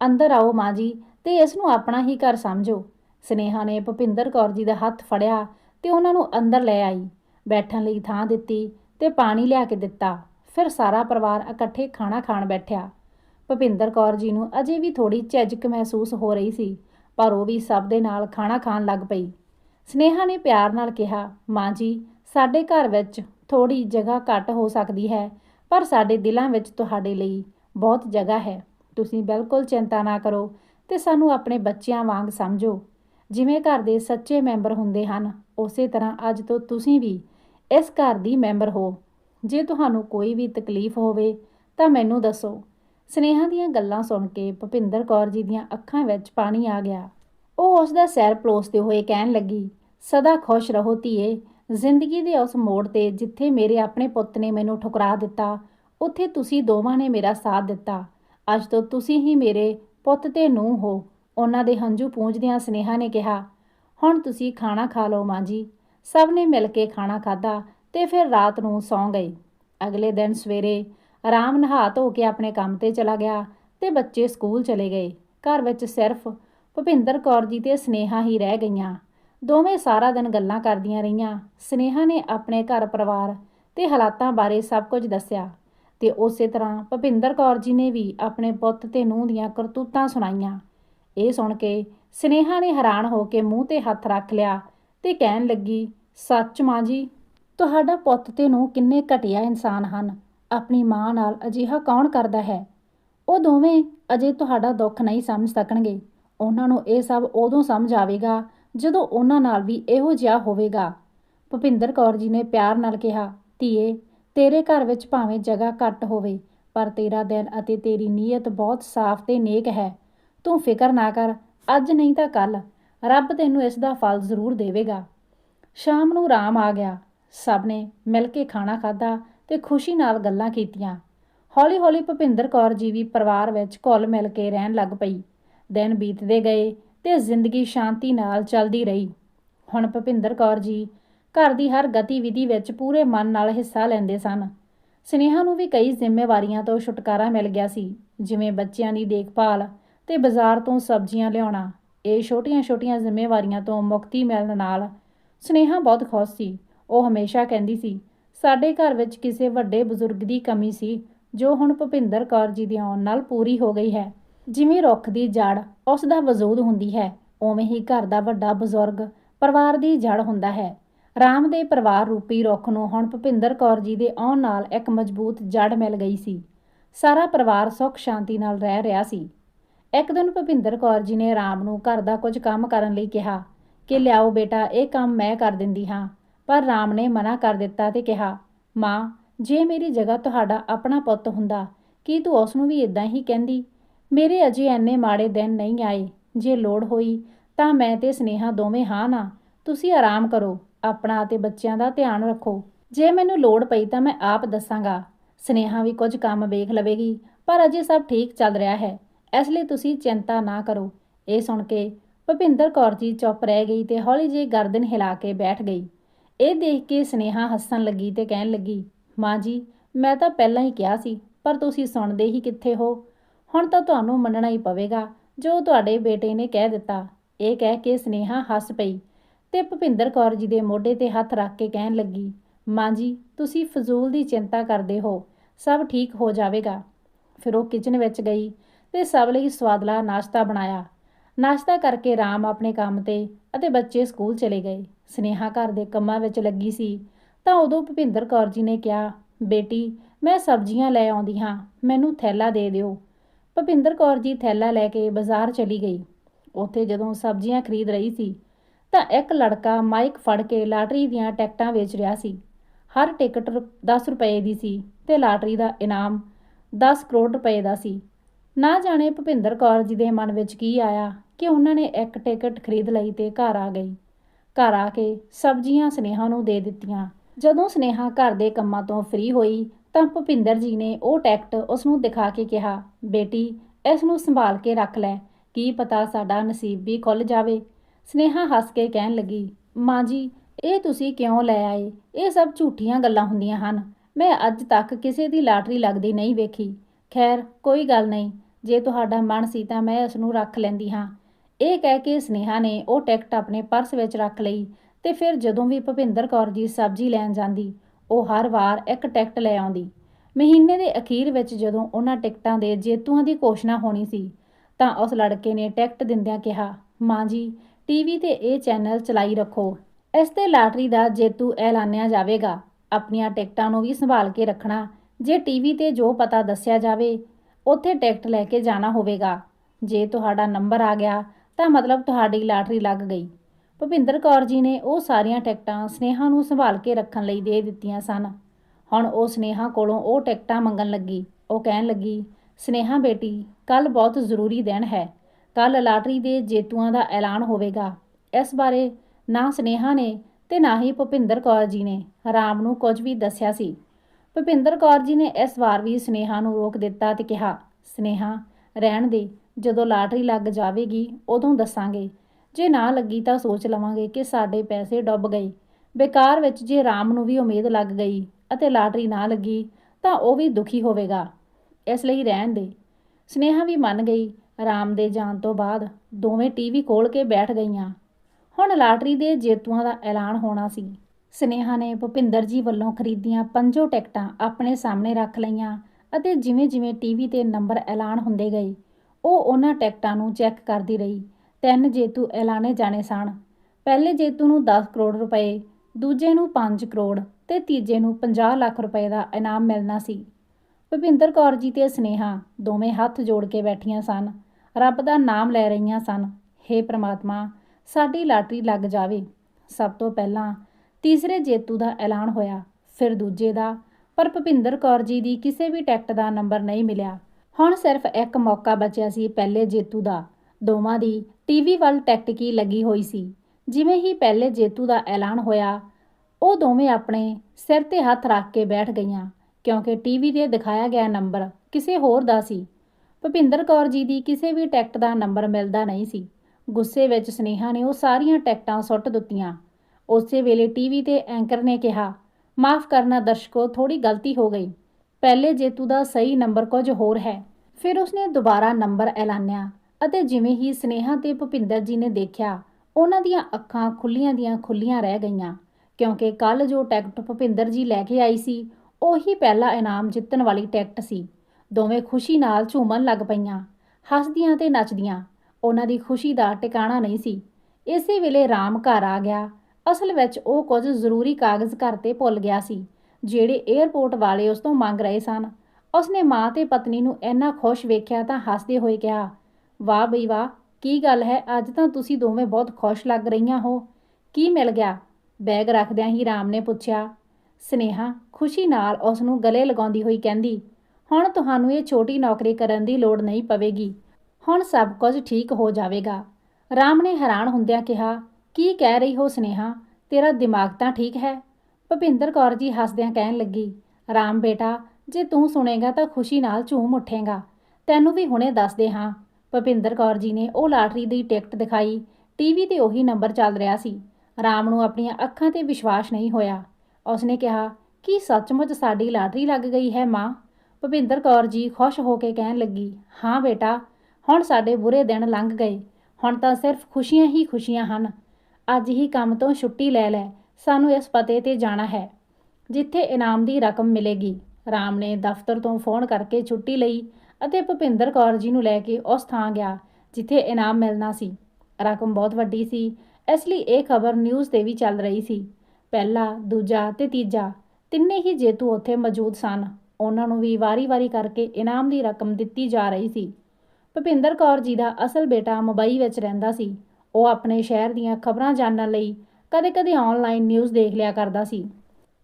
ਅੰਦਰ ਆਓ ਮਾਂ ਜੀ ਤੇ ਇਸ ਨੂੰ ਆਪਣਾ ਹੀ ਘਰ ਸਮਝੋ। ਸਨੇਹਾ ਨੇ ਭੁਪਿੰਦਰ ਕੌਰ ਜੀ ਦਾ ਹੱਥ ਫੜਿਆ ਤੇ ਉਹਨਾਂ ਨੂੰ ਅੰਦਰ ਲੈ ਆਈ, ਬੈਠਣ ਲਈ ਥਾਂ ਦਿੱਤੀ ਤੇ ਪਾਣੀ ਲਿਆ ਕੇ ਦਿੱਤਾ। ਫਿਰ ਸਾਰਾ ਪਰਿਵਾਰ ਇਕੱਠੇ ਖਾਣਾ ਖਾਣ ਬੈਠਿਆ। ਭੁਪਿੰਦਰ ਕੌਰ ਜੀ ਨੂੰ ਅਜੇ ਵੀ ਥੋੜੀ ਝਿਜਕ ਮਹਿਸੂਸ ਹੋ ਰਹੀ ਸੀ, ਪਰ ਉਹ ਵੀ ਸਭ ਦੇ ਨਾਲ ਖਾਣਾ ਖਾਣ ਲੱਗ ਪਈ। ਸਨੇਹਾ ਨੇ ਪਿਆਰ ਨਾਲ ਕਿਹਾ, ਮਾਂ ਜੀ, ਸਾਡੇ ਘਰ ਵਿੱਚ ਥੋੜੀ ਜਗ੍ਹਾ ਘੱਟ ਹੋ ਸਕਦੀ ਹੈ, ਪਰ ਸਾਡੇ ਦਿਲਾਂ ਵਿੱਚ ਤੁਹਾਡੇ ਲਈ ਬਹੁਤ ਜਗ੍ਹਾ ਹੈ। ਤੁਸੀਂ ਬਿਲਕੁਲ ਚਿੰਤਾ ਨਾ ਕਰੋ ਤੇ ਸਾਨੂੰ ਆਪਣੇ ਬੱਚਿਆਂ ਵਾਂਗ ਸਮਝੋ। ਜਿਵੇਂ ਘਰ ਦੇ ਸੱਚੇ ਮੈਂਬਰ ਹੁੰਦੇ ਹਨ ਉਸੇ ਤਰ੍ਹਾਂ ਅੱਜ ਤੋਂ ਤੁਸੀਂ ਵੀ ਇਸ ਘਰ ਦੀ ਮੈਂਬਰ ਹੋ। ਜੇ ਤੁਹਾਨੂੰ ਕੋਈ ਵੀ ਤਕਲੀਫ ਹੋਵੇ ਤਾਂ ਮੈਨੂੰ ਦੱਸੋ। ਸਨੇਹਾ ਦੀਆਂ ਗੱਲਾਂ ਸੁਣ ਕੇ ਭੁਪਿੰਦਰ ਕੌਰ ਜੀ ਦੀਆਂ ਅੱਖਾਂ ਵਿੱਚ ਪਾਣੀ ਆ ਗਿਆ। ਉਹ ਉਸ ਦਾ ਸੈਰ ਪਲੋਸਦੇ ਹੋਏ ਕਹਿਣ ਲੱਗੀ, ਸਦਾ ਖੁਸ਼ ਰਹੋ ਧੀਏ। ਜ਼ਿੰਦਗੀ ਦੇ ਉਸ ਮੋੜ ਤੇ ਜਿੱਥੇ ਮੇਰੇ ਆਪਣੇ ਪੁੱਤ ਨੇ ਮੈਨੂੰ ਠੁਕਰਾ ਦਿੱਤਾ, ਉੱਥੇ ਤੁਸੀਂ ਦੋਵਾਂ ਨੇ ਮੇਰਾ ਸਾਥ ਦਿੱਤਾ। ਅੱਜ ਤੋਂ ਤੁਸੀਂ ਹੀ ਮੇਰੇ ਪੁੱਤ ਤੇ ਨੂੰਹ ਹੋ। ਉਹਨਾਂ ਦੇ ਹੰਝੂ ਪੂੰਝਦਿਆਂ ਸਨੇਹਾ ਨੇ ਕਿਹਾ ਹੁਣ ਤੁਸੀਂ ਖਾਣਾ ਖਾ ਲਓ ਮਾਂ ਜੀ। ਸਭ ਨੇ ਮਿਲ ਕੇ ਖਾਣਾ ਖਾਧਾ ਤੇ ਫਿਰ ਰਾਤ ਨੂੰ ਸੌਂ ਗਏ। ਅਗਲੇ ਦਿਨ ਸਵੇਰੇ ਆਰਾਮ ਨਹਾ ਧੋ ਕੇ ਆਪਣੇ ਕੰਮ ਤੇ ਚਲਾ ਗਿਆ ਤੇ ਬੱਚੇ ਸਕੂਲ ਚਲੇ ਗਏ। ਘਰ ਵਿੱਚ ਸਿਰਫ ਭੁਪਿੰਦਰ ਕੌਰ ਜੀ ਤੇ ਸਨੇਹਾ ਹੀ ਰਹਿ ਗਈਆਂ। ਦੋਵੇਂ ਸਾਰਾ ਦਿਨ ਗੱਲਾਂ ਕਰਦੀਆਂ ਰਹੀਆਂ। ਸਨੇਹਾ ਨੇ ਆਪਣੇ ਘਰ ਪਰਿਵਾਰ ਤੇ ਹਾਲਾਤਾਂ ਬਾਰੇ ਸਭ ਕੁਝ ਦੱਸਿਆ ਤੇ ਉਸੇ ਤਰ੍ਹਾਂ ਭੁਪਿੰਦਰ ਕੌਰ ਜੀ ਨੇ ਵੀ ਆਪਣੇ ਪੁੱਤ ਤੇ ਨੂੰਹ ਦੀਆਂ ਕਰਤੂਤਾਂ ਸੁਣਾਈਆਂ। ਇਹ ਸੁਣ ਕੇ ਸਨੇਹਾ ਨੇ ਹੈਰਾਨ ਹੋ ਕੇ ਮੂੰਹ ਤੇ ਹੱਥ ਰੱਖ ਲਿਆ ਤੇ ਕਹਿਣ ਲੱਗੀ, ਸੱਚ ਮਾਂ ਜੀ, ਤੁਹਾਡਾ ਪੁੱਤ ਤੇ ਨੂੰ ਕਿੰਨੇ ਘਟੀਆ ਇਨਸਾਨ ਹਨ। ਆਪਣੀ ਮਾਂ ਨਾਲ ਅਜਿਹਾ ਕੌਣ ਕਰਦਾ ਹੈ? ਉਹ ਦੋਵੇਂ ਅਜੇ ਤੁਹਾਡਾ ਦੁੱਖ ਨਹੀਂ ਸਮਝ ਸਕਣਗੇ। ਉਹਨਾਂ ਨੂੰ ਇਹ ਸਭ ਉਦੋਂ ਸਮਝ ਆਵੇਗਾ ਜਦੋਂ ਉਹਨਾਂ ਨਾਲ ਵੀ ਇਹੋ ਜਿਹਾ ਹੋਵੇਗਾ। ਭੁਪਿੰਦਰ ਕੌਰ ਜੀ ਨੇ ਪਿਆਰ ਨਾਲ ਕਿਹਾ, ਧੀਏ, ਤੇਰੇ ਘਰ ਵਿੱਚ ਭਾਵੇਂ ਜਗ੍ਹਾ ਘੱਟ ਹੋਵੇ, ਪਰ ਤੇਰਾ ਦਿਨ ਅਤੇ ਤੇਰੀ ਨੀਅਤ ਬਹੁਤ ਸਾਫ਼ ਤੇ ਨੇਕ ਹੈ। ਤੂੰ ਫਿਕਰ ਨਾ ਕਰ ਅੱਜ ਨਹੀਂ ਤਾਂ ਕੱਲ ਰੱਬ ਤੈਨੂੰ ਇਸ ਦਾ ਫਲ ਜ਼ਰੂਰ ਦੇਵੇਗਾ। ਸ਼ਾਮ ਨੂੰ ਰਾਮ ਆ ਗਿਆ। ਸਭ ਨੇ ਮਿਲ ਕੇ ਖਾਣਾ ਖਾਧਾ ਤੇ ਖੁਸ਼ੀ ਨਾਲ ਗੱਲਾਂ ਕੀਤੀਆਂ। ਹੌਲੀ-ਹੌਲੀ ਭੁਪਿੰਦਰ ਕੌਰ ਜੀ ਵੀ ਪਰਿਵਾਰ ਵਿੱਚ ਘੁਲ ਮਿਲ ਕੇ ਰਹਿਣ ਲੱਗ ਪਈ। ਦਿਨ ਬੀਤਦੇ ਗਏ ਤੇ ਜ਼ਿੰਦਗੀ ਸ਼ਾਂਤੀ ਨਾਲ ਚੱਲਦੀ ਰਹੀ। ਹੁਣ ਭੁਪਿੰਦਰ ਕੌਰ ਜੀ ਘਰ ਦੀ ਹਰ ਗਤੀਵਿਧੀ ਵਿੱਚ ਪੂਰੇ ਮਨ ਨਾਲ ਹਿੱਸਾ ਲੈਂਦੇ ਸਨ। ਸਨੇਹਾ ਨੂੰ ਵੀ ਕਈ ਜ਼ਿੰਮੇਵਾਰੀਆਂ ਤੋਂ ਛੁਟਕਾਰਾ ਮਿਲ ਗਿਆ ਸੀ, ਜਿਵੇਂ ਬੱਚਿਆਂ ਦੀ ਦੇਖਭਾਲ ਤੇ ਬਾਜ਼ਾਰ ਤੋਂ ਸਬਜ਼ੀਆਂ ਲਿਆਉਣਾ। ਇਹ ਛੋਟੀਆਂ-ਛੋਟੀਆਂ ਜ਼ਿੰਮੇਵਾਰੀਆਂ ਤੋਂ ਮੁਕਤੀ ਮਿਲਣ ਨਾਲ ਸੁਨੇਹਾ ਬਹੁਤ ਖੁਸ਼ ਸੀ। ਉਹ ਹਮੇਸ਼ਾ ਕਹਿੰਦੀ ਸੀ, ਸਾਡੇ ਘਰ ਵਿੱਚ ਕਿਸੇ ਵੱਡੇ ਬਜ਼ੁਰਗ ਦੀ ਕਮੀ ਸੀ, ਜੋ ਹੁਣ ਭੁਪਿੰਦਰ ਕੌਰ ਜੀ ਦੇ ਆਉਣ ਨਾਲ ਪੂਰੀ ਹੋ ਗਈ ਹੈ। ਜਿਵੇਂ ਰੁੱਖ ਦੀ ਜੜ ਉਸ ਦਾ ਵਜੂਦ ਹੁੰਦੀ ਹੈ, ਉਵੇਂ ਹੀ ਘਰ ਦਾ ਵੱਡਾ ਬਜ਼ੁਰਗ ਪਰਿਵਾਰ ਦੀ ਜੜ ਹੁੰਦਾ ਹੈ। ਰਾਮ ਦੇ ਪਰਿਵਾਰ ਰੂਪੀ ਰੁੱਖ ਨੂੰ ਹੁਣ ਭੁਪਿੰਦਰ ਕੌਰ ਜੀ ਦੇ ਆਉਣ ਨਾਲ ਇੱਕ ਮਜ਼ਬੂਤ ਜੜ ਮਿਲ ਗਈ ਸੀ। ਸਾਰਾ ਪਰਿਵਾਰ ਸੁੱਖ ਸ਼ਾਂਤੀ ਨਾਲ ਰਹਿ ਰਿਹਾ ਸੀ। ਇੱਕ ਦਿਨ ਭੁਪਿੰਦਰ ਕੌਰ ਜੀ ਨੇ ਰਾਮ ਨੂੰ ਘਰ ਦਾ ਕੁਝ ਕੰਮ ਕਰਨ ਲਈ ਕਿਹਾ ਕਿ ਲਿਆਓ ਬੇਟਾ, ਇਹ ਕੰਮ ਮੈਂ ਕਰ ਦਿੰਦੀ ਹਾਂ। ਪਰ ਰਾਮ ਨੇ ਮਨਾ ਕਰ ਦਿੱਤਾ ਤੇ ਕਿਹਾ, ਮਾਂ, ਜੇ ਮੇਰੀ ਜਗ੍ਹਾ ਤੁਹਾਡਾ ਆਪਣਾ ਪੁੱਤ ਹੁੰਦਾ, ਕੀ ਤੂੰ ਉਸ ਨੂੰ ਵੀ ਇਦਾਂ ਹੀ ਕਹਿੰਦੀ? ਮੇਰੇ ਅਜੇ ਐਨੇ ਮਾੜੇ ਦਿਨ ਨਹੀਂ ਆਏ। ਜੇ ਲੋੜ ਹੋਈ ਤਾਂ ਮੈਂ ਤੇ ਸਨੇਹਾ ਦੋਵੇਂ ਹਾਂ ਨਾ। ਤੁਸੀਂ ਆਰਾਮ ਕਰੋ, ਆਪਣਾ ਅਤੇ ਬੱਚਿਆਂ ਦਾ ਧਿਆਨ ਰੱਖੋ। ਜੇ ਮੈਨੂੰ ਲੋੜ ਪਈ ਤਾਂ ਮੈਂ ਆਪ ਦੱਸਾਂਗਾ। ਸਨੇਹਾ ਵੀ ਕੁਝ ਕੰਮ ਵੇਖ ਲਵੇਗੀ, ਪਰ ਅਜੇ ਸਭ ਠੀਕ ਚੱਲ ਰਿਹਾ ਹੈ। ਇਸ ਲਈ ਤੁਸੀਂ ਚਿੰਤਾ ਨਾ ਕਰੋ। ਇਹ ਸੁਣ ਕੇ ਭੁਪਿੰਦਰ ਕੌਰ ਜੀ ਚੁੱਪ ਰਹਿ ਗਈ ਤੇ ਹੌਲੀ ਜਿਹੀ ਗਰਦਨ ਹਿਲਾ ਕੇ ਬੈਠ ਗਈ। ਇਹ ਦੇਖ ਕੇ ਸਨੇਹਾ ਹੱਸਣ ਲੱਗੀ ਤੇ ਕਹਿਣ ਲੱਗੀ, ਮਾਂ ਜੀ, ਮੈਂ ਤਾਂ ਪਹਿਲਾਂ ਹੀ ਕਿਹਾ ਸੀ, ਪਰ ਤੁਸੀਂ ਸੁਣਦੇ ਹੀ ਕਿੱਥੇ ਹੋ? ਹੁਣ ਤਾਂ ਤੁਹਾਨੂੰ ਮੰਨਣਾ ਹੀ ਪਵੇਗਾ, ਜੋ ਤੁਹਾਡੇ ਬੇਟੇ ਨੇ ਕਹਿ ਦਿੱਤਾ। ਇਹ ਕਹਿ ਕੇ ਸਨੇਹਾ ਹੱਸ ਪਈ ਤੇ ਭੁਪਿੰਦਰ ਕੌਰ ਜੀ ਦੇ ਮੋਢੇ ਤੇ ਹੱਥ ਰੱਖ ਕੇ ਕਹਿਣ ਲੱਗੀ, ਮਾਂ ਜੀ, ਤੁਸੀਂ ਫਜ਼ੂਲ ਦੀ ਚਿੰਤਾ ਕਰਦੇ ਹੋ, ਸਭ ਠੀਕ ਹੋ ਜਾਵੇਗਾ। ਫਿਰ ਉਹ ਕਿਚਨ ਵਿੱਚ ਗਈ ਤੇ ਸਭ ਲਈ ਸਵਾਦਲਾ ਨਾਸ਼ਤਾ ਬਣਾਇਆ। ਨਾਸ਼ਤਾ ਕਰਕੇ ਰਾਮ ਆਪਣੇ ਕੰਮ ਤੇ ਅਤੇ ਬੱਚੇ ਸਕੂਲ ਚਲੇ ਗਏ। ਸਨੇਹਾ ਘਰ ਦੇ ਕੰਮਾਂ ਵਿੱਚ ਲੱਗੀ ਸੀ। ਤਾਂ ਉਦੋਂ ਭੁਪਿੰਦਰ ਕੌਰ ਜੀ ਨੇ ਕਿਹਾ, ਬੇਟੀ, ਮੈਂ ਸਬਜ਼ੀਆਂ ਲੈ ਆਉਂਦੀ ਹਾਂ, ਮੈਨੂੰ ਥੈਲਾ ਦੇ ਦਿਓ। ਭੁਪਿੰਦਰ ਕੌਰ ਜੀ ਥੈਲਾ ਲੈ ਕੇ ਬਾਜ਼ਾਰ ਚਲੀ ਗਈ। ਉੱਥੇ ਜਦੋਂ ਸਬਜ਼ੀਆਂ ਖਰੀਦ ਰਹੀ ਸੀ, ਤਾਂ ਇੱਕ ਲੜਕਾ ਮਾਈਕ ਫੜ ਕੇ ਲਾਟਰੀ ਦੀਆਂ ਟਿਕਟਾਂ ਵੇਚ ਰਿਹਾ ਸੀ। ਹਰ ਟਿਕਟ 10 ਰੁਪਏ ਦੀ ਸੀ ਤੇ ਲਾਟਰੀ ਦਾ ਇਨਾਮ 10 ਕਰੋੜ ਰੁਪਏ ਦਾ ਸੀ। ਨਾ ਜਾਣੇ ਭੁਪਿੰਦਰ ਕੌਰ ਜੀ ਦੇ ਮਨ ਵਿੱਚ ਕੀ ਆਇਆ ਕਿ ਉਹਨਾਂ ਨੇ ਇੱਕ ਟਿਕਟ ਖਰੀਦ ਲਈ ਤੇ ਘਰ ਆ ਗਈ। ਘਰ ਆ ਕੇ ਸਬਜ਼ੀਆਂ ਸਨੇਹਾ ਨੂੰ ਦੇ ਦਿੱਤੀਆਂ। ਜਦੋਂ ਸਨੇਹਾ ਘਰ ਦੇ ਕੰਮਾਂ ਤੋਂ ਫ੍ਰੀ ਹੋਈ ਤਾਂ ਭੁਪਿੰਦਰ ਜੀ ਨੇ ਉਹ ਟਿਕਟ ਉਸ ਨੂੰ ਦਿਖਾ ਕੇ ਕਿਹਾ, ਬੇਟੀ ਇਸ ਨੂੰ ਸੰਭਾਲ ਕੇ ਰੱਖ ਲੈ। ਕੀ ਪਤਾ ਸਾਡਾ ਨਸੀਬ ਵੀ ਖੁੱਲ ਜਾਵੇ। ਸਨੇਹਾ ਹੱਸ ਕੇ ਕਹਿਣ ਲੱਗੀ, ਮਾਂ ਜੀ, ਇਹ ਤੁਸੀਂ ਕਿਉਂ ਲੈ ਆਏ? ਇਹ ਸਭ ਝੂਠੀਆਂ ਗੱਲਾਂ ਹੁੰਦੀਆਂ ਹਨ। ਮੈਂ ਅੱਜ ਤੱਕ ਕਿਸੇ ਦੀ ਲਾਟਰੀ ਲੱਗਦੀ ਨਹੀਂ ਵੇਖੀ। ਖੈਰ, ਕੋਈ ਗੱਲ ਨਹੀਂ। ਜੇ ਤੁਹਾਡਾ ਮਨ ਸੀ ਤਾਂ ਮੈਂ ਇਸ ਨੂੰ ਰੱਖ ਲੈਂਦੀ ਹਾਂ। ਇਹ ਕਹਿ ਕੇ ਸਨੇਹਾ ਨੇ ਉਹ ਟਿਕਟ ਆਪਣੇ ਪਰਸ ਵਿੱਚ ਰੱਖ ਲਈ ਤੇ ਫਿਰ ਜਦੋਂ ਵੀ ਭੁਪਿੰਦਰ ਕੌਰ ਜੀ ਸਬਜ਼ੀ ਲੈਣ ਜਾਂਦੀ, ਉਹ ਹਰ ਵਾਰ ਇੱਕ ਟਿਕਟ ਲੈ ਆਉਂਦੀ। ਮਹੀਨੇ ਦੇ ਅਖੀਰ ਵਿੱਚ ਜਦੋਂ ਉਹਨਾਂ ਟਿਕਟਾਂ ਦੇ ਜੇਤੂਆਂ ਦੀ ਘੋਸ਼ਣਾ ਹੋਣੀ ਸੀ, ਤਾਂ ਉਸ ਲੜਕੇ ਨੇ ਟਿਕਟ ਦਿੰਦਿਆਂ ਕਿਹਾ, ਮਾਂ ਜੀ ਟੀਵੀ ਤੇ ਇਹ ਚੈਨਲ ਚਲਾਈ ਰੱਖੋ। ਇਸ ਤੇ ਲਾਟਰੀ ਦਾ ਜੇਤੂ ਐਲਾਨਿਆ ਜਾਵੇਗਾ। ਆਪਣੀਆਂ ਟਿਕਟਾਂ ਨੂੰ ਵੀ ਸੰਭਾਲ ਕੇ ਰੱਖਣਾ। ਜੇ ਟੀਵੀ ਤੇ ਜੋ ਪਤਾ ਦੱਸਿਆ ਜਾਵੇ ਉੱਥੇ ਟਿਕਟ ਲੈ ਕੇ ਜਾਣਾ ਹੋਵੇਗਾ। ਜੇ ਤੁਹਾਡਾ ਨੰਬਰ ਆ ਗਿਆ, ਤਾਂ ਮਤਲਬ ਤੁਹਾਡੀ ਲਾਟਰੀ ਲੱਗ ਗਈ। ਭੁਪਿੰਦਰ ਕੌਰ ਜੀ ਨੇ ਉਹ ਸਾਰੀਆਂ ਟਿਕਟਾਂ ਸਨੇਹਾ ਨੂੰ ਸੰਭਾਲ ਕੇ ਰੱਖਣ ਲਈ ਦੇ ਦਿੱਤੀਆਂ ਸਨ। ਹੁਣ ਉਹ ਸਨੇਹਾ ਕੋਲੋਂ ਉਹ ਟਿਕਟਾਂ ਮੰਗਣ ਲੱਗੀ। ਉਹ ਕਹਿਣ ਲੱਗੀ, ਸਨੇਹਾ ਬੇਟੀ ਕੱਲ ਬਹੁਤ ਜ਼ਰੂਰੀ ਦਿਨ ਹੈ। ਕੱਲ ਲਾਟਰੀ ਦੇ ਜੇਤੂਆਂ ਦਾ ਐਲਾਨ ਹੋਵੇਗਾ। ਇਸ ਬਾਰੇ ਨਾ ਸਨੇਹਾ ਨੇ ਤੇ ਨਾ ਹੀ ਭੁਪਿੰਦਰ ਕੌਰ ਜੀ ਨੇ। ਰਾਮ ਨੂੰ ਕੁਝ ਵੀ ਦੱਸਿਆ ਸੀ। ਭੁਪਿੰਦਰ ਕੌਰ ਜੀ ਨੇ ਇਸ ਵਾਰ ਵੀ ਸਨੇਹਾ ਨੂੰ ਰੋਕ ਦਿੱਤਾ ਤੇ ਕਿਹਾ, ਸਨੇਹਾ, ਰਹਿਣ ਦੇ, ਜਦੋਂ ਲਾਟਰੀ ਲੱਗ ਜਾਵੇਗੀ, ਉਦੋਂ ਦੱਸਾਂਗੇ। ਜੇ ਨਾ ਲੱਗੀ ਤਾਂ ਸੋਚ ਲਵਾਂਗੇ ਕਿ ਸਾਡੇ ਪੈਸੇ ਡੁੱਬ ਗਏ। ਬੇਕਾਰ ਵਿੱਚ ਜੇ ਰਾਮ ਨੂੰ ਵੀ ਉਮੀਦ ਲੱਗ ਗਈ ਅਤੇ ਲਾਟਰੀ ਨਾ ਲੱਗੀ, ਤਾਂ ਉਹ ਵੀ ਦੁਖੀ ਹੋਵੇਗਾ। ਇਸ ਲਈ ਰਹਿਣ ਦੇ। ਸਨੇਹਾ ਵੀ ਮੰਨ ਗਈ, ਰਾਮ ਦੇ ਜਾਣ ਤੋਂ ਬਾਅਦ ਦੋਵੇਂ ਟੀਵੀ ਖੋਲ ਕੇ ਬੈਠ ਗਈਆਂ। ਹੁਣ ਲਾਟਰੀ ਦੇ ਜੇਤੂਆਂ ਦਾ ਐਲਾਨ ਹੋਣਾ ਸੀ। ਸਨੇਹਾ ਨੇ ਭੁਪਿੰਦਰ ਜੀ ਵੱਲੋਂ ਖਰੀਦੀਆਂ ਪੰਜੋ ਟਿਕਟਾਂ ਆਪਣੇ ਸਾਹਮਣੇ ਰੱਖ ਲਈਆਂ ਅਤੇ ਜਿਵੇਂ-ਜਿਵੇਂ ਟੀਵੀ ਤੇ ਨੰਬਰ ਐਲਾਨ ਹੁੰਦੇ ਗਏ, ਉਹ ਉਹਨਾਂ ਟਿਕਟਾਂ ਨੂੰ ਚੈੱਕ ਕਰਦੀ ਰਹੀ। ਤਿੰਨ ਜੇਤੂ ਐਲਾਨੇ ਜਾਣੇ ਸਨ ਪਹਿਲੇ ਜੇਤੂ ਨੂੰ 10 ਕਰੋੜ ਰੁਪਏ, ਦੂਜੇ ਨੂੰ 5 ਕਰੋੜ ਤੇ ਤੀਜੇ ਨੂੰ 50 ਲੱਖ ਰੁਪਏ ਦਾ ਇਨਾਮ ਮਿਲਣਾ ਸੀ। ਭੁਪਿੰਦਰ ਕੌਰ ਜੀ ਤੇ ਸਨੇਹਾ ਦੋਵੇਂ ਹੱਥ ਜੋੜ ਕੇ ਬੈਠੀਆਂ ਸਨ। ਰੱਬ ਦਾ ਨਾਮ ਲੈ ਰਹੀਆਂ ਸਨ हे ਪ੍ਰਮਾਤਮਾ, ਸਾਡੀ ਲਾਟਰੀ ਲੱਗ ਜਾਵੇ। ਸਭ ਤੋਂ ਪਹਿਲਾਂ ਤੀਸਰੇ ਜੇਤੂ ਦਾ ਐਲਾਨ ਹੋਇਆ। ਫਿਰ ਦੂਜੇ ਦਾ। ਪਰ ਭੁਪਿੰਦਰ ਕੌਰ ਜੀ ਦੀ ਕਿਸੇ ਵੀ ਟਿਕਟ ਦਾ ਨੰਬਰ ਨਹੀਂ ਮਿਲਿਆ। ਹੁਣ ਸਿਰਫ ਇੱਕ ਮੌਕਾ ਬਚਿਆ ਸੀ ਪਹਿਲੇ ਜੇਤੂ ਦਾ। ਦੋਵਾਂ ਦੀ ਟੀਵੀ ਵੱਲ ਟੈਕਟਕੀ ਲੱਗੀ ਹੋਈ ਸੀ। ਜਿਵੇਂ ਹੀ ਪਹਿਲੇ ਜੇਤੂ ਦਾ ਐਲਾਨ ਹੋਇਆ, ਉਹ ਦੋਵੇਂ ਆਪਣੇ ਸਿਰ ਤੇ ਹੱਥ ਰੱਖ ਕੇ ਬੈਠ ਗਈਆਂ, ਕਿਉਂਕਿ ਟੀਵੀ ਤੇ ਦਿਖਾਇਆ ਗਿਆ ਨੰਬਰ ਕਿਸੇ ਹੋਰ ਦਾ ਸੀ। ਭੁਪਿੰਦਰ ਕੌਰ ਜੀ ਦੀ ਕਿਸੇ ਵੀ ਟਿਕਟ ਦਾ ਨੰਬਰ ਮਿਲਦਾ ਨਹੀਂ ਸੀ। ਗੁੱਸੇ ਵਿੱਚ ਸਨੇਹਾ ਨੇ ਉਹ ਸਾਰੀਆਂ ਟਿਕਟਾਂ ਸੁੱਟ ਦਿੱਤੀਆਂ। ਉਸੇ ਵੇਲੇ ਟੀਵੀ ਤੇ ਐਂਕਰ ਨੇ ਕਿਹਾ, ਮਾਫ ਕਰਨਾ ਦਰਸ਼ਕੋ ਥੋੜੀ ਗਲਤੀ ਹੋ ਗਈ। ਪਹਿਲੇ ਜੇਤੂ ਦਾ ਸਹੀ ਨੰਬਰ ਕੁਝ ਹੋਰ ਹੈ। ਫਿਰ ਉਸਨੇ ਦੁਬਾਰਾ ਨੰਬਰ ਐਲਾਨਿਆ ਅਤੇ ਜਿਵੇਂ ਹੀ ਸਨੇਹਾ ਤੇ ਭੁਪਿੰਦਰ ਜੀ ਨੇ ਦੇਖਿਆ, ਉਹਨਾਂ ਦੀਆਂ ਅੱਖਾਂ ਖੁੱਲੀਆਂ ਦੀਆਂ ਖੁੱਲੀਆਂ ਰਹਿ ਗਈਆਂ, ਕਿਉਂਕਿ ਕੱਲ ਜੋ ਟਿਕਟ ਭੁਪਿੰਦਰ ਜੀ ਲੈ ਕੇ ਆਈ ਸੀ, ਉਹੀ ਪਹਿਲਾ ਇਨਾਮ ਜਿੱਤਣ ਵਾਲੀ ਟਿਕਟ ਸੀ। ਦੋਵੇਂ ਖੁਸ਼ੀ ਨਾਲ ਝੂਮਣ ਲੱਗ ਪਈਆਂ, ਹੱਸਦੀਆਂ ਤੇ ਨੱਚਦੀਆਂ। ਉਹਨਾਂ ਦੀ ਖੁਸ਼ੀ ਦਾ ਟਿਕਾਣਾ ਨਹੀਂ ਸੀ। ਇਸੇ ਵੇਲੇ ਰਾਮ ਘਰ ਆ ਗਿਆ। ਅਸਲ ਵਿੱਚ ਉਹ ਕੁਝ ਜ਼ਰੂਰੀ ਕਾਗਜ਼ ਘਰ ਤੇ ਭੁੱਲ ਗਿਆ ਸੀ, ਜਿਹੜੇ 에ਅਰਪੋਰਟ ਵਾਲੇ ਉਸ ਤੋਂ ਮੰਗ ਰਹੇ ਸਨ। ਉਸਨੇ ਮਾਂ ਤੇ ਪਤਨੀ ਨੂੰ ਇੰਨਾ ਖੁਸ਼ ਵੇਖਿਆ ਤਾਂ ਹੱਸਦੇ ਹੋਏ ਕਿਹਾ, ਵਾਹ ਬਈ ਵਾਹ, ਕੀ ਗੱਲ ਹੈ? ਅੱਜ ਤਾਂ ਤੁਸੀਂ ਦੋਵੇਂ ਬਹੁਤ ਖੁਸ਼ ਲੱਗ ਰਹੀਆਂ ਹੋ। ਕੀ ਮਿਲ ਗਿਆ? ਬੈਗ ਰੱਖਦਿਆਂ ਹੀ ਰਾਮ ਨੇ ਪੁੱਛਿਆ, ਸਨੇਹਾ, ਖੁਸ਼ੀ ਨਾਲ ਉਸ ਨੂੰ ਗਲੇ ਲਗਾਉਂਦੀ ਹੋਈ ਕਹਿੰਦੀ, ਹੁਣ ਤੁਹਾਨੂੰ ਇਹ ਛੋਟੀ ਨੌਕਰੀ ਕਰਨ ਦੀ ਲੋੜ ਨਹੀਂ ਪਵੇਗੀ। ਹੁਣ ਸਭ ਕੁਝ ਠੀਕ ਹੋ ਜਾਵੇਗਾ ਰਾਮ ਨੇ ਹੈਰਾਨ ਹੁੰਦਿਆਂ ਕਿਹਾ ਕੀ ਕਹਿ ਰਹੀ ਹੋ ਸਨੇਹਾ? ਤੇਰਾ ਦਿਮਾਗ ਤਾਂ ਠੀਕ ਹੈ? ਭੁਪਿੰਦਰ ਕੌਰ ਜੀ ਹੱਸਦਿਆਂ ਕਹਿਣ ਲੱਗੀ, ਰਾਮ ਬੇਟਾ, ਜੇ ਤੂੰ ਸੁਣੇਗਾ ਤਾਂ ਖੁਸ਼ੀ ਨਾਲ ਝੂਮ ਉੱਠੇਗਾ। ਤੈਨੂੰ ਵੀ ਹੁਣੇ ਦੱਸਦੇ ਹਾਂ। ਭੁਪਿੰਦਰ ਕੌਰ ਜੀ ਨੇ ਉਹ ਲਾਟਰੀ ਦੀ ਟਿਕਟ ਦਿਖਾਈ। ਟੀਵੀ ਤੇ ਉਹੀ ਨੰਬਰ ਚੱਲ ਰਿਹਾ ਸੀ। ਰਾਮ ਨੂੰ ਆਪਣੀਆਂ ਅੱਖਾਂ ਤੇ ਵਿਸ਼ਵਾਸ ਨਹੀਂ ਹੋਇਆ। ਉਸਨੇ ਕਿਹਾ, ਕੀ ਸੱਚਮੁੱਚ ਸਾਡੀ ਲਾਟਰੀ ਲੱਗ ਗਈ ਹੈ, ਮਾਂ? ਭੁਪਿੰਦਰ ਕੌਰ ਜੀ ਖੁਸ਼ ਹੋ ਕੇ ਕਹਿਣ ਲੱਗੀ, ਹਾਂ ਬੇਟਾ, ਹੁਣ ਸਾਡੇ ਬੁਰੇ ਦਿਨ ਲੰਘ ਗਏ। ਹੁਣ ਤਾਂ ਸਿਰਫ ਖੁਸ਼ੀਆਂ ਹੀ ਖੁਸ਼ੀਆਂ ਹਨ। ਅੱਜ ਹੀ ਕੰਮ ਤੋਂ ਛੁੱਟੀ ਲੈ ਲੈ, ਸਾਨੂੰ ਇਸ ਪਤੇ ਤੇ ਜਾਣਾ ਹੈ। ਜਿੱਥੇ ਇਨਾਮ ਦੀ ਰਕਮ ਮਿਲੇਗੀ। ਰਾਮ ਨੇ ਦਫ਼ਤਰ ਤੋਂ ਫੋਨ ਕਰਕੇ ਛੁੱਟੀ ਲਈ ਅਤੇ ਭੁਪਿੰਦਰ ਕੌਰ ਜੀ ਨੂੰ ਲੈ ਕੇ ਉਸ ਥਾਂ ਗਿਆ, ਜਿੱਥੇ ਇਨਾਮ ਮਿਲਣਾ ਸੀ। ਰਕਮ ਬਹੁਤ ਵੱਡੀ ਸੀ, ਇਸ ਲਈ ਇਹ ਖਬਰ ਨਿਊਜ਼ ਤੇ ਵੀ ਚੱਲ ਰਹੀ ਸੀ। ਪਹਿਲਾ, ਦੂਜਾ ਤੇ ਤੀਜਾ, ਤਿੰਨੇ ਹੀ ਜੇਤੂ ਉੱਥੇ ਮੌਜੂਦ ਸਨ। ਉਹਨਾਂ ਨੂੰ ਵੀ ਵਾਰੀ-ਵਾਰੀ ਕਰਕੇ ਇਨਾਮ ਦੀ ਰਕਮ ਦਿੱਤੀ ਜਾ ਰਹੀ ਸੀ। ਭੁਪਿੰਦਰ ਕੌਰ ਜੀ ਦਾ ਅਸਲ ਬੇਟਾ ਮੁੰਬਈ ਵਿੱਚ ਰਹਿੰਦਾ ਸੀ। ਉਹ ਆਪਣੇ ਸ਼ਹਿਰ ਦੀਆਂ ਖਬਰਾਂ ਜਾਣਨ ਲਈ ਕਦੇ-ਕਦੇ ਆਨਲਾਈਨ ਨਿਊਜ਼ ਦੇਖ ਲਿਆ ਕਰਦਾ ਸੀ।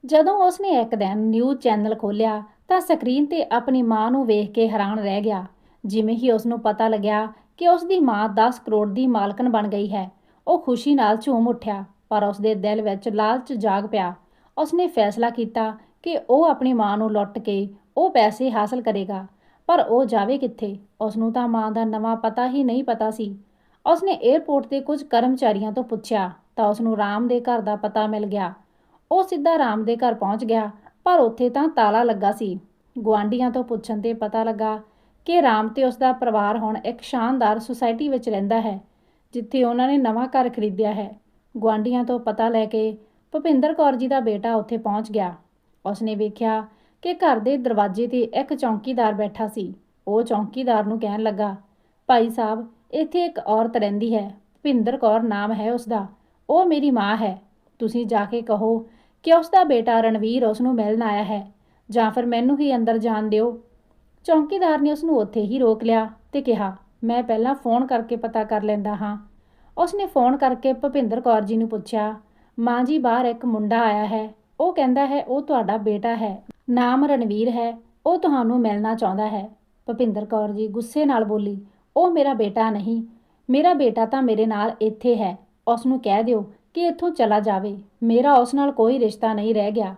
ਜਦੋਂ ਉਸਨੇ ਇੱਕ ਦਿਨ ਨਿਊਜ਼ ਚੈਨਲ ਖੋਲ੍ਹਿਆ ਤਾਂ ਸਕਰੀਨ ਤੇ ਆਪਣੀ ਮਾਂ ਨੂੰ ਵੇਖ ਕੇ ਹੈਰਾਨ ਰਹਿ ਗਿਆ। ਜਿਵੇਂ ਹੀ ਉਸ ਨੂੰ ਪਤਾ ਲੱਗਿਆ ਕਿ ਉਸ ਦੀ ਮਾਂ 10 ਕਰੋੜ ਦੀ ਮਾਲਕਣ ਬਣ ਗਈ ਹੈ, ਉਹ ਖੁਸ਼ੀ ਨਾਲ ਝੂਮ ਉੱਠਿਆ, ਪਰ ਉਸ ਦੇ ਦਿਲ ਵਿੱਚ ਲਾਲਚ ਜਾਗ ਪਿਆ। ਉਸਨੇ ਫੈਸਲਾ ਕੀਤਾ ਕਿ ਉਹ ਆਪਣੀ ਮਾਂ ਨੂੰ ਲੁੱਟ ਕੇ ਉਹ ਪੈਸੇ ਹਾਸਲ ਕਰੇਗਾ, ਪਰ ਉਹ ਜਾਵੇ ਕਿੱਥੇ? ਉਸ ਨੂੰ ਤਾਂ ਮਾਂ ਦਾ ਨਵਾਂ ਪਤਾ ਹੀ ਨਹੀਂ ਪਤਾ ਸੀ। ਉਸਨੇ 에ਅਰਪੋਰਟ ਤੇ ਕੁਝ ਕਰਮਚਾਰੀਆਂ ਤੋਂ ਪੁੱਛਿਆ, ਤਾਂ ਉਸ ਨੂੰ ਰਾਮ ਦੇ ਘਰ ਦਾ ਪਤਾ ਮਿਲ ਗਿਆ। ਉਹ ਸਿੱਧਾ ਰਾਮ ਦੇ ਘਰ ਪਹੁੰਚ ਗਿਆ, ਪਰ ਉੱਥੇ ਤਾਂ ਤਾਲਾ ਲੱਗਾ ਸੀ। ਗੁਆਂਢੀਆਂ ਤੋਂ ਪੁੱਛਣ ਤੇ ਪਤਾ ਲੱਗਾ ਕਿ ਰਾਮ ਤੇ ਉਸ ਦਾ ਪਰਿਵਾਰ ਹੁਣ ਇੱਕ ਸ਼ਾਨਦਾਰ ਸੁਸਾਇਟੀ ਵਿੱਚ ਰਹਿੰਦਾ ਹੈ, ਜਿੱਥੇ ਉਹਨਾਂ ਨੇ ਨਵਾਂ ਘਰ ਖਰੀਦਿਆ ਹੈ। ਗੁਆਂਢੀਆਂ ਤੋਂ ਪਤਾ ਲੈ ਕੇ ਭੁਪਿੰਦਰ ਕੌਰ ਜੀ ਦਾ ਬੇਟਾ ਉੱਥੇ ਪਹੁੰਚ ਗਿਆ। ਉਸਨੇ ਵੇਖਿਆ ਕਿ ਘਰ ਦੇ ਦਰਵਾਜ਼ੇ ਤੇ ਇੱਕ ਚੌਂਕੀਦਾਰ ਬੈਠਾ ਸੀ। ਉਹ ਚੌਂਕੀਦਾਰ ਨੂੰ ਕਹਿਣ ਲੱਗਾ, ਭਾਈ ਸਾਹਿਬ ਇੱਥੇ ਇੱਕ ਔਰਤ ਰਹਿੰਦੀ ਹੈ ਭੁਪਿੰਦਰ ਕੌਰ ਨਾਮ ਹੈ ਉਸਦਾ, ਉਹ ਮੇਰੀ ਮਾਂ ਹੈ। ਤੁਸੀਂ ਜਾ ਕੇ ਕਹੋ ਕਿ ਉਸ ਦਾ ਬੇਟਾ ਰਣਵੀਰ ਉਸ ਨੂੰ ਮਿਲਣ ਆਇਆ ਹੈ, ਜਾਂ ਫਿਰ ਮੈਨੂੰ ਹੀ ਅੰਦਰ ਜਾਣ ਦਿਓ। ਚੌਂਕੀਦਾਰ ਨੇ ਉਸ ਨੂੰ ਉੱਥੇ ਹੀ ਰੋਕ ਲਿਆ ਤੇ ਕਿਹਾ, ਮੈਂ ਪਹਿਲਾਂ ਫੋਨ ਕਰਕੇ ਪਤਾ ਕਰ ਲੈਂਦਾ ਹਾਂ। ਉਸਨੇ ਫੋਨ ਕਰਕੇ ਭੁਪਿੰਦਰ ਕੌਰ ਜੀ ਨੂੰ ਪੁੱਛਿਆ, ਮਾਂ ਜੀ, ਬਾਹਰ ਇੱਕ ਮੁੰਡਾ ਆਇਆ ਹੈ। ਉਹ ਕਹਿੰਦਾ ਹੈ, ਉਹ ਤੁਹਾਡਾ ਬੇਟਾ ਹੈ। ਨਾਮ ਰਣਵੀਰ ਹੈ, ਉਹ ਤੁਹਾਨੂੰ ਮਿਲਣਾ ਚਾਹੁੰਦਾ ਹੈ। ਭੁਪਿੰਦਰ ਕੌਰ ਜੀ ਗੁੱਸੇ ਨਾਲ ਬੋਲੀ ਉਹ ਮੇਰਾ ਬੇਟਾ ਨਹੀਂ। ਮੇਰਾ ਬੇਟਾ ਤਾਂ ਮੇਰੇ ਨਾਲ ਇੱਥੇ ਹੈ। ਉਸ ਨੂੰ ਕਹਿ ਦਿਓ ਕਿ ਇੱਥੋਂ ਚਲਾ ਜਾਵੇ। ਮੇਰਾ ਉਸ ਨਾਲ ਕੋਈ ਰਿਸ਼ਤਾ ਨਹੀਂ ਰਹਿ ਗਿਆ।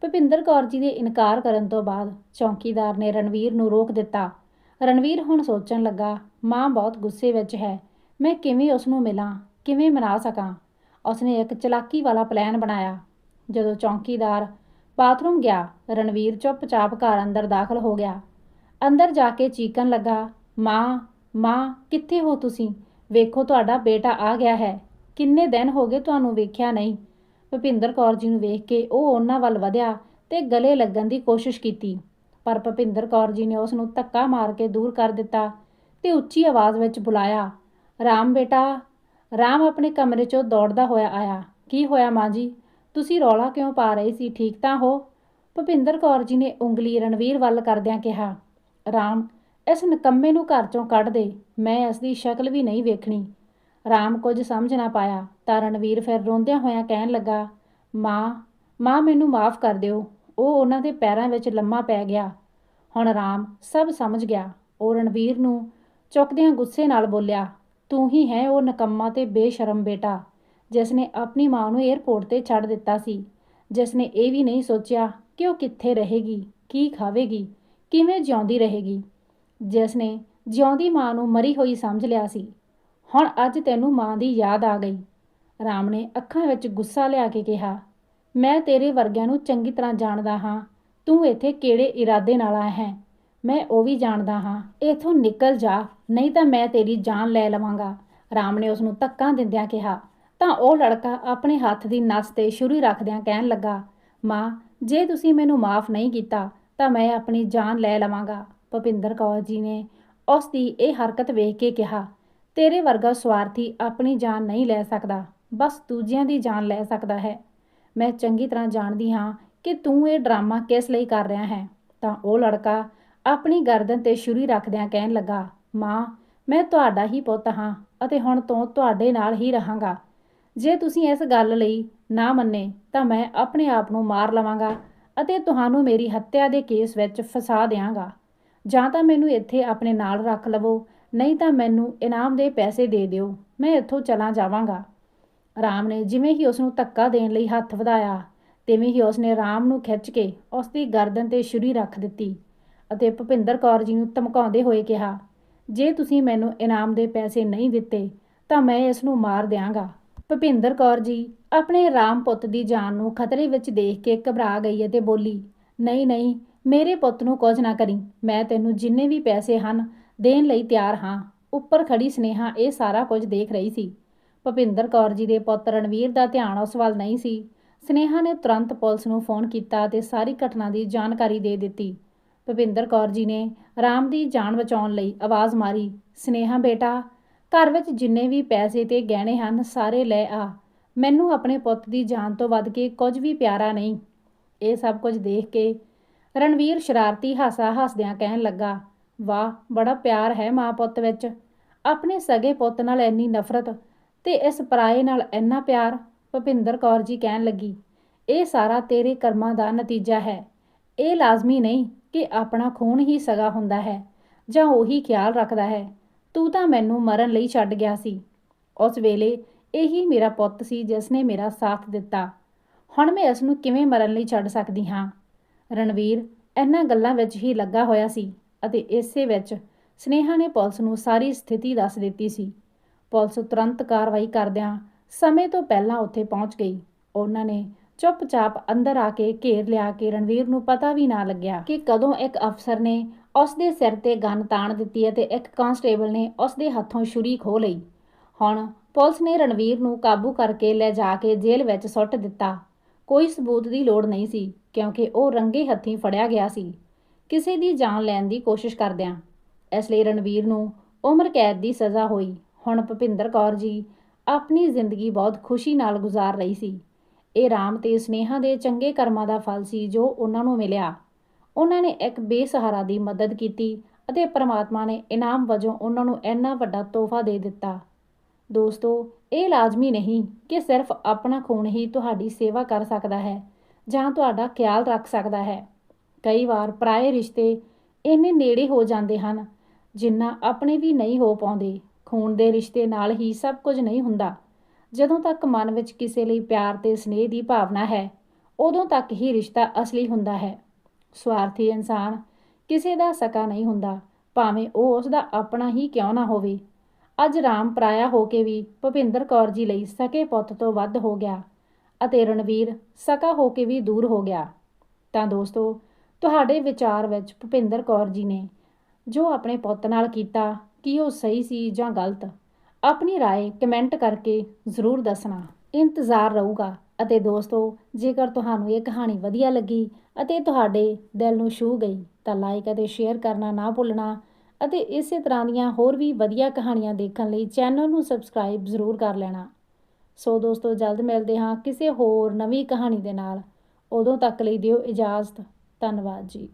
ਭੁਪਿੰਦਰ ਕੌਰ ਜੀ ਦੇ ਇਨਕਾਰ ਕਰਨ ਤੋਂ ਬਾਅਦ ਚੌਕੀਦਾਰ ਨੇ ਰਣਵੀਰ ਨੂੰ ਰੋਕ ਦਿੱਤਾ। ਰਣਵੀਰ ਹੁਣ ਸੋਚਣ ਲੱਗਾ, ਮਾਂ ਬਹੁਤ ਗੁੱਸੇ ਵਿੱਚ ਹੈ। ਮੈਂ ਕਿਵੇਂ ਉਸ ਨੂੰ ਮਿਲਾਂ? ਕਿਵੇਂ ਮਨਾ ਸਕਾਂ? ਉਸਨੇ ਇੱਕ ਚਲਾਕੀ ਵਾਲਾ ਪਲਾਨ ਬਣਾਇਆ। ਜਦੋਂ ਚੌਕੀਦਾਰ ਬਾਥਰੂਮ ਗਿਆ, ਰਣਵੀਰ ਚੁੱਪਚਾਪ ਘਰ ਅੰਦਰ ਦਾਖਲ ਹੋ ਗਿਆ। ਅੰਦਰ ਜਾ ਕੇ ਚੀਕਣ ਲੱਗਾ, ਮਾਂ ਮਾਂ, ਕਿੱਥੇ ਹੋ ਤੁਸੀਂ? ਵੇਖੋ ਤੁਹਾਡਾ ਬੇਟਾ ਆ ਗਿਆ ਹੈ। ਕਿੰਨੇ ਦਿਨ ਹੋ ਗਏ ਤੁਹਾਨੂੰ ਵੇਖਿਆ ਨਹੀਂ। ਭੁਪਿੰਦਰ ਕੌਰ ਜੀ ਨੂੰ ਵੇਖ ਕੇ ਉਹ ਉਹਨਾਂ ਵੱਲ ਵਧਿਆ ਤੇ ਗਲੇ ਲੱਗਣ ਦੀ ਕੋਸ਼ਿਸ਼ ਕੀਤੀ। ਪਰ ਭੁਪਿੰਦਰ ਕੌਰ ਜੀ ਨੇ ਉਸ ਨੂੰ ਧੱਕਾ ਮਾਰ ਕੇ ਦੂਰ ਕਰ ਦਿੱਤਾ ਤੇ ਉੱਚੀ ਆਵਾਜ਼ ਵਿੱਚ ਬੁਲਾਇਆ, ਰਾਮ ਬੇਟਾ, ਰਾਮ ਆਪਣੇ ਕਮਰੇ 'ਚੋਂ ਦੌੜਦਾ ਹੋਇਆ ਆਇਆ। ਕੀ ਹੋਇਆ ਮਾਂ ਜੀ? ਤੁਸੀਂ ਰੌਲਾ ਕਿਉਂ ਪਾ ਰਹੇ ਸੀ? ਠੀਕ ਤਾਂ ਹੋ? ਭੁਪਿੰਦਰ ਕੌਰ ਜੀ ਨੇ ਉਂਗਲੀ ਰਣਵੀਰ ਵੱਲ ਕਰਦਿਆਂ ਕਿਹਾ, ਰਾਮ ਇਸ ਨਕੰਮੇ ਨੂੰ ਘਰ ਚੋਂ ਕੱਢ ਦੇ, ਮੈਂ ਇਸ ਦੀ ਸ਼ਕਲ ਵੀ ਨਹੀਂ ਵੇਖਣੀ। ਰਾਮ ਕੁਝ ਸਮਝ ਨਾ ਪਾਇਆ, ਤਾਂ ਰਣਵੀਰ ਫਿਰ ਰੋਂਦਿਆਂ ਹੋਇਆਂ ਕਹਿਣ ਲੱਗਾ, ਮਾਂ ਮਾਂ ਮੈਨੂੰ ਮਾਫ ਕਰ ਦਿਓ, ਉਹ ਉਹਨਾਂ ਦੇ ਪੈਰਾਂ ਵਿੱਚ ਲੰਮਾ ਪੈ ਗਿਆ। ਹੁਣ ਰਾਮ ਸਭ ਸਮਝ ਗਿਆ। ਉਹ ਰਣਵੀਰ ਨੂੰ ਚੁੱਕਦਿਆਂ ਗੁੱਸੇ ਨਾਲ ਬੋਲਿਆ, ਤੂੰ ਹੀ ਹੈ ਉਹ ਨਕੰਮਾ ਤੇ ਬੇਸ਼ਰਮ ਬੇਟਾ, ਜਿਸ ਨੇ ਆਪਣੀ ਮਾਂ ਨੂੰ 에ਅਰਪੋਰਟ ਤੇ ਛੱਡ ਦਿੱਤਾ ਸੀ। ਜਿਸ ਨੇ ਇਹ ਵੀ ਨਹੀਂ ਸੋਚਿਆ ਕਿ ਉਹ ਕਿੱਥੇ ਰਹੇਗੀ, ਕੀ ਖਾਵੇਗੀ, ਕਿਵੇਂ ਜਿਉਂਦੀ ਰਹੇਗੀ। ਜਿਸ ਨੇ ਜਿਉਂਦੀ ਮਾਂ ਨੂੰ ਮਰੀ ਹੋਈ ਸਮਝ ਲਿਆ ਸੀ। ਹੁਣ ਅੱਜ ਤੈਨੂੰ ਮਾਂ ਦੀ ਯਾਦ ਆ ਗਈ। ਰਾਮ ਨੇ ਅੱਖਾਂ ਵਿੱਚ ਗੁੱਸਾ ਲਿਆ ਕੇ ਕਿਹਾ, ਮੈਂ ਤੇਰੇ ਵਰਗਿਆਂ ਨੂੰ ਚੰਗੀ ਤਰ੍ਹਾਂ ਜਾਣਦਾ ਹਾਂ। ਤੂੰ ਇੱਥੇ ਕਿਹੜੇ ਇਰਾਦੇ ਨਾਲ ਆਇਆ ਹੈ? ਮੈਂ ਉਹ ਵੀ ਜਾਣਦਾ ਹਾਂ। ਇਥੋਂ ਨਿਕਲ ਜਾ, ਨਹੀਂ ਤਾਂ ਮੈਂ ਤੇਰੀ ਜਾਨ ਲੈ ਲਵਾਂਗਾ। ਰਾਮ ਨੇ ਉਸ ਨੂੰ ਧੱਕਾ ਦਿੰਦਿਆਂ ਕਿਹਾ, ਤਾਂ ਉਹ ਲੜਕਾ ਆਪਣੇ ਹੱਥ ਦੀ ਨਸ ਤੇ ਛੁਰੀ ਰੱਖਦਿਆਂ ਕਹਿਣ ਲੱਗਾ, ਮਾਂ, ਜੇ ਤੁਸੀਂ ਮੈਨੂੰ ਮਾਫ ਨਹੀਂ ਕੀਤਾ, ਤਾਂ ਮੈਂ ਆਪਣੀ ਜਾਨ ਲੈ ਲਵਾਂਗਾ। ਭੁਪਿੰਦਰ ਕੌਰ ਜੀ ਨੇ ਉਸ ਦੀ ਇਹ ਹਰਕਤ ਵੇਖ ਕੇ ਕਿਹਾ, ਤੇਰੇ ਵਰਗਾ ਸਵਾਰਥੀ ਆਪਣੀ ਜਾਨ ਨਹੀਂ ਲੈ ਸਕਦਾ, ਬਸ ਦੂਜਿਆਂ ਦੀ ਜਾਨ ਲੈ ਸਕਦਾ ਹੈ। ਮੈਂ ਚੰਗੀ ਤਰ੍ਹਾਂ ਜਾਣਦੀ ਹਾਂ ਕਿ ਤੂੰ ਇਹ ਡਰਾਮਾ ਕਿਸ ਲਈ ਕਰ ਰਿਹਾ ਹੈ। ਤਾਂ ਉਹ ਲੜਕਾ ਆਪਣੀ ਗਰਦਨ ਤੇ ਛੁਰੀ ਰੱਖਦਿਆਂ ਕਹਿਣ ਲੱਗਾ, ਮਾਂ, ਮੈਂ ਤੁਹਾਡਾ ਹੀ ਪੁੱਤ ਹਾਂ ਅਤੇ ਹੁਣ ਤੋਂ ਤੁਹਾਡੇ ਨਾਲ ਹੀ ਰਹਾਂਗਾ। ਜੇ ਤੁਸੀਂ ਇਸ ਗੱਲ ਲਈ ਨਾ ਮੰਨੇ ਤਾਂ ਮੈਂ ਆਪਣੇ ਆਪ ਨੂੰ ਮਾਰ ਲਵਾਂਗਾ ਅਤੇ ਤੁਹਾਨੂੰ ਮੇਰੀ ਹੱਤਿਆ ਦੇ ਕੇਸ ਵਿੱਚ ਫਸਾ ਦਿਆਂਗਾ। ਜਾਂ ਤਾਂ ਮੈਨੂੰ ਇੱਥੇ ਆਪਣੇ ਨਾਲ ਰੱਖ ਲਵੋ, ਨਹੀਂ ਤਾਂ ਮੈਨੂੰ ਇਨਾਮ ਦੇ ਪੈਸੇ ਦੇ ਦਿਓ, ਮੈਂ ਇੱਥੋਂ ਚਲਾ ਜਾਵਾਂਗਾ। ਰਾਮ ਨੇ ਜਿਵੇਂ ਹੀ ਉਸ ਨੂੰ ਧੱਕਾ ਦੇਣ ਲਈ ਹੱਥ ਵਧਾਇਆ, ਤਿਵੇਂ ਹੀ ਉਸ ਨੇ ਰਾਮ ਨੂੰ ਖਿੱਚ ਕੇ ਉਸ ਦੀ ਗਰਦਨ ਤੇ ਛੁਰੀ ਰੱਖ ਦਿੱਤੀ ਅਤੇ ਭੁਪਿੰਦਰ ਕੌਰ ਜੀ ਨੂੰ ਧਮਕਾਉਂਦੇ ਹੋਏ ਕਿਹਾ, ਜੇ ਤੁਸੀਂ ਮੈਨੂੰ ਇਨਾਮ ਦੇ ਪੈਸੇ ਨਹੀਂ ਦਿੱਤੇ, ਤਾਂ ਮੈਂ ਇਸ ਨੂੰ ਮਾਰ ਦਿਆਂਗਾ। ਭੁਪਿੰਦਰ ਕੌਰ ਜੀ ਆਪਣੇ ਰਾਮ ਪੁੱਤ ਦੀ ਜਾਨ ਨੂੰ ਖਤਰੇ ਵਿੱਚ ਦੇਖ ਕੇ ਘਬਰਾ ਗਈ ਅਤੇ ਬੋਲੀ, ਨਹੀਂ ਨਹੀਂ ਮੇਰੇ ਪੁੱਤ ਨੂੰ ਕੁਝ ਨਾ ਕਰੀ। ਮੈਂ ਤੈਨੂੰ ਜਿੰਨੇ ਵੀ ਪੈਸੇ ਹਨ ਦੇਣ ਲਈ ਤਿਆਰ ਹਾਂ। ਉੱਪਰ ਖੜੀ ਸਨੇਹਾ ਇਹ ਸਾਰਾ ਕੁਝ ਦੇਖ ਰਹੀ ਸੀ। ਭੁਪਿੰਦਰ ਕੌਰ ਜੀ ਦੇ ਪੁੱਤ ਰਣਵੀਰ ਦਾ ਧਿਆਨ ਉਸ ਵੱਲ ਨਹੀਂ ਸੀ। ਸਨੇਹਾ ਨੇ ਤੁਰੰਤ ਪੁਲਿਸ ਨੂੰ ਫੋਨ ਕੀਤਾ ਤੇ ਸਾਰੀ ਘਟਨਾ ਦੀ ਜਾਣਕਾਰੀ ਦੇ ਦਿੱਤੀ। ਭੁਪਿੰਦਰ ਕੌਰ ਜੀ ਨੇ ਰਾਮ ਦੀ ਜਾਨ ਬਚਾਉਣ ਲਈ ਆਵਾਜ਼ ਮਾਰੀ, ਸਨੇਹਾ ਬੇਟਾ, ਘਰ ਵਿੱਚ ਜਿੰਨੇ ਵੀ ਪੈਸੇ ਤੇ ਗਹਿਣੇ ਹਨ ਸਾਰੇ ਲੈ ਆ। ਮੈਨੂੰ ਆਪਣੇ ਪੁੱਤ ਦੀ ਜਾਨ ਤੋਂ ਵੱਧ ਕੇ ਕੁਝ ਵੀ ਪਿਆਰਾ ਨਹੀਂ। ਇਹ ਸਭ ਕੁਝ ਦੇਖ ਕੇ ਰਣਵੀਰ ਸ਼ਰਾਰਤੀ ਹਾਸਾ ਹੱਸਦਿਆਂ ਕਹਿਣ ਲੱਗਾ, ਵਾਹ, ਬੜਾ ਪਿਆਰ ਹੈ ਮਾਂ ਪੁੱਤ ਵਿੱਚ। ਆਪਣੇ ਸਗੇ ਪੁੱਤ ਨਾਲ ਇੰਨੀ ਨਫ਼ਰਤ ਤੇ ਇਸ ਪਰਾਏ ਨਾਲ ਇੰਨਾ ਪਿਆਰ? ਭੁਪਿੰਦਰ ਕੌਰ ਜੀ ਕਹਿਣ ਲੱਗੀ, ਇਹ ਸਾਰਾ ਤੇਰੇ ਕਰਮਾਂ ਦਾ ਨਤੀਜਾ ਹੈ। ਇਹ ਲਾਜ਼ਮੀ ਨਹੀਂ ਕਿ ਆਪਣਾ ਖੂਨ ਹੀ ਸਗਾ ਹੁੰਦਾ ਹੈ ਜਾਂ ਉਹੀ ਖਿਆਲ ਰੱਖਦਾ ਹੈ। ਤੂੰ ਤਾਂ ਮੈਨੂੰ ਮਰਨ ਲਈ ਛੱਡ ਗਿਆ ਸੀ। ਉਸ ਵੇਲੇ ਇਹੀ ਮੇਰਾ ਪੁੱਤ ਸੀ ਜਿਸ ਨੇ ਮੇਰਾ ਸਾਥ ਦਿੱਤਾ। ਹੁਣ ਮੈਂ ਇਸ ਨੂੰ ਕਿਵੇਂ ਮਰਨ ਲਈ ਛੱਡ ਸਕਦੀ ਹਾਂ? ਰਣਵੀਰ ਇਹਨਾਂ ਗੱਲਾਂ ਵਿੱਚ ਹੀ ਲੱਗਾ ਹੋਇਆ ਸੀ ਅਤੇ ਇਸੇ ਵਿੱਚ ਸਨੇਹਾ ਨੇ ਪੁਲਿਸ ਨੂੰ ਸਾਰੀ ਸਥਿਤੀ ਦੱਸ ਦਿੱਤੀ ਸੀ। ਪੁਲਿਸ ਤੁਰੰਤ ਕਾਰਵਾਈ ਕਰਦਿਆਂ ਸਮੇਂ ਤੋਂ ਪਹਿਲਾਂ ਉੱਥੇ ਪਹੁੰਚ ਗਈ। ਉਹਨਾਂ ਨੇ ਚੁੱਪਚਾਪ ਅੰਦਰ ਆ ਕੇ ਘੇਰ ਲਿਆ ਕਿ ਰਣਵੀਰ ਨੂੰ ਪਤਾ ਵੀ ਨਾ ਲੱਗਿਆ ਕਿ ਕਦੋਂ ਇੱਕ ਅਫਸਰ ਨੇ ਉਸ ਦੇ ਸਿਰ ਤੇ ਗਨ ਤਾਣ ਦਿੱਤੀ ਅਤੇ ਇੱਕ ਕਾਂਸਟੇਬਲ ਨੇ ਉਸ ਦੇ ਹੱਥੋਂ ਛੁਰੀ ਖੋਹ ਲਈ। ਹੁਣ ਪੁਲਿਸ ਨੇ ਰਣਵੀਰ ਨੂੰ ਕਾਬੂ ਕਰਕੇ ਲੈ ਜਾ ਕੇ ਜੇਲ੍ਹ ਵਿੱਚ ਸੁੱਟ ਦਿੱਤਾ। ਕੋਈ ਸਬੂਤ ਦੀ ਲੋੜ ਨਹੀਂ ਸੀ, ਕਿਉਂਕਿ ਉਹ ਰੰਗੇ ਹੱਥੀਂ ਫੜਿਆ ਗਿਆ ਸੀ। ਕਿਸੇ ਦੀ ਜਾਨ ਲੈਣ ਦੀ ਕੋਸ਼ਿਸ਼ ਕਰਦਿਆਂ ਇਸ ਲਈ ਰਣਵੀਰ ਨੂੰ ਉਮਰ ਕੈਦ ਦੀ ਸਜ਼ਾ ਹੋਈ। ਹੁਣ ਭੁਪਿੰਦਰ ਕੌਰ ਜੀ ਆਪਣੀ ਜ਼ਿੰਦਗੀ ਬਹੁਤ ਖੁਸ਼ੀ ਨਾਲ ਗੁਜ਼ਾਰ ਰਹੀ ਸੀ। ਇਹ ਰਾਮ ਤੇ ਸਨੇਹਾ ਦੇ ਚੰਗੇ ਕਰਮਾਂ ਦਾ ਫਲ ਸੀ ਜੋ ਉਹਨਾਂ ਨੂੰ ਮਿਲਿਆ। ਉਹਨਾਂ ਨੇ ਇੱਕ ਬੇਸਹਾਰਾ ਦੀ ਮਦਦ ਕੀਤੀ ਅਤੇ ਪਰਮਾਤਮਾ ਨੇ ਇਨਾਮ ਵਜੋਂ ਉਹਨਾਂ ਨੂੰ ਇੰਨਾ ਵੱਡਾ ਤੋਹਫਾ ਦੇ ਦਿੱਤਾ। ਦੋਸਤੋ, ਇਹ ਲਾਜ਼ਮੀ ਨਹੀਂ ਕਿ ਸਿਰਫ ਆਪਣਾ ਖੂਨ ਹੀ ਤੁਹਾਡੀ ਸੇਵਾ ਕਰ ਸਕਦਾ ਹੈ ਜਾਂ ਤੁਹਾਡਾ ਖਿਆਲ ਰੱਖ ਸਕਦਾ ਹੈ। ਕਈ ਵਾਰ ਪਰਾਏ ਰਿਸ਼ਤੇ ਇੰਨੇ ਨੇੜੇ ਹੋ ਜਾਂਦੇ ਹਨ ਜਿੰਨਾ ਆਪਣੇ ਵੀ ਨਹੀਂ ਹੋ ਪਾਉਂਦੇ। ਖੂਨ ਦੇ ਰਿਸ਼ਤੇ ਨਾਲ ਹੀ ਸਭ ਕੁਝ ਨਹੀਂ ਹੁੰਦਾ। ਜਦੋਂ ਤੱਕ ਮਨ ਵਿੱਚ ਕਿਸੇ ਲਈ ਪਿਆਰ ਤੇ ਸਨੇਹ ਦੀ ਭਾਵਨਾ ਹੈ, ਉਦੋਂ ਤੱਕ ਹੀ ਰਿਸ਼ਤਾ ਅਸਲੀ ਹੁੰਦਾ ਹੈ। ਸਵਾਰਥੀ ਇਨਸਾਨ ਕਿਸੇ ਦਾ ਸਕਾ ਨਹੀਂ ਹੁੰਦਾ, ਭਾਵੇਂ ਉਹ ਉਸ ਦਾ ਆਪਣਾ ਹੀ ਕਿਉਂ ਨਾ ਹੋਵੇ। ਅੱਜ ਰਾਮ ਪਰਾਇਆ ਹੋ ਕੇ ਵੀ ਭੁਪਿੰਦਰ ਕੌਰ ਜੀ ਲਈ ਸਕੇ ਪੁੱਤ ਤੋਂ ਵੱਧ ਹੋ ਗਿਆ ਅਤੇ ਰਣਵੀਰ ਸਕਾ ਹੋ ਕੇ ਵੀ ਦੂਰ ਹੋ ਗਿਆ ਤਾਂ ਦੋਸਤੋ ਤੁਹਾਡੇ ਵਿਚਾਰ ਵਿੱਚ ਭੁਪਿੰਦਰ ਕੌਰ ਜੀ ਨੇ ਜੋ ਆਪਣੇ ਪੁੱਤ ਨਾਲ ਕੀਤਾ ਕੀ ਉਹ ਸਹੀ ਸੀ ਜਾਂ ਗਲਤ ਆਪਣੀ رائے ਕਮੈਂਟ ਕਰਕੇ ਜ਼ਰੂਰ ਦੱਸਣਾ ਇੰਤਜ਼ਾਰ ਰਹੂਗਾ ਅਤੇ ਦੋਸਤੋ ਜੇਕਰ ਤੁਹਾਨੂੰ ਇਹ ਕਹਾਣੀ ਵਧੀਆ ਲੱਗੀ ਅਤੇ ਤੁਹਾਡੇ ਦਿਲ ਨੂੰ ਛੂਹ ਗਈ ਤਾਂ ਲਾਈਕ ਅਤੇ ਸ਼ੇਅਰ ਕਰਨਾ ਨਾ ਭੁੱਲਣਾ ਅਤੇ ਇਸੇ ਤਰ੍ਹਾਂ ਦੀਆਂ ਹੋਰ ਵੀ ਵਧੀਆ ਕਹਾਣੀਆਂ ਦੇਖਣ ਲਈ ਚੈਨਲ ਨੂੰ ਸਬਸਕ੍ਰਾਈਬ ਜ਼ਰੂਰ ਕਰ ਲੈਣਾ। ਸੋ ਦੋਸਤੋ, ਜਲਦ ਮਿਲਦੇ ਹਾਂ ਕਿਸੇ ਹੋਰ ਨਵੀਂ ਕਹਾਣੀ ਦੇ ਨਾਲ। ਉਦੋਂ ਤੱਕ ਲਈ ਦਿਓ ਇਜਾਜ਼ਤ। ਧੰਨਵਾਦ ਜੀ।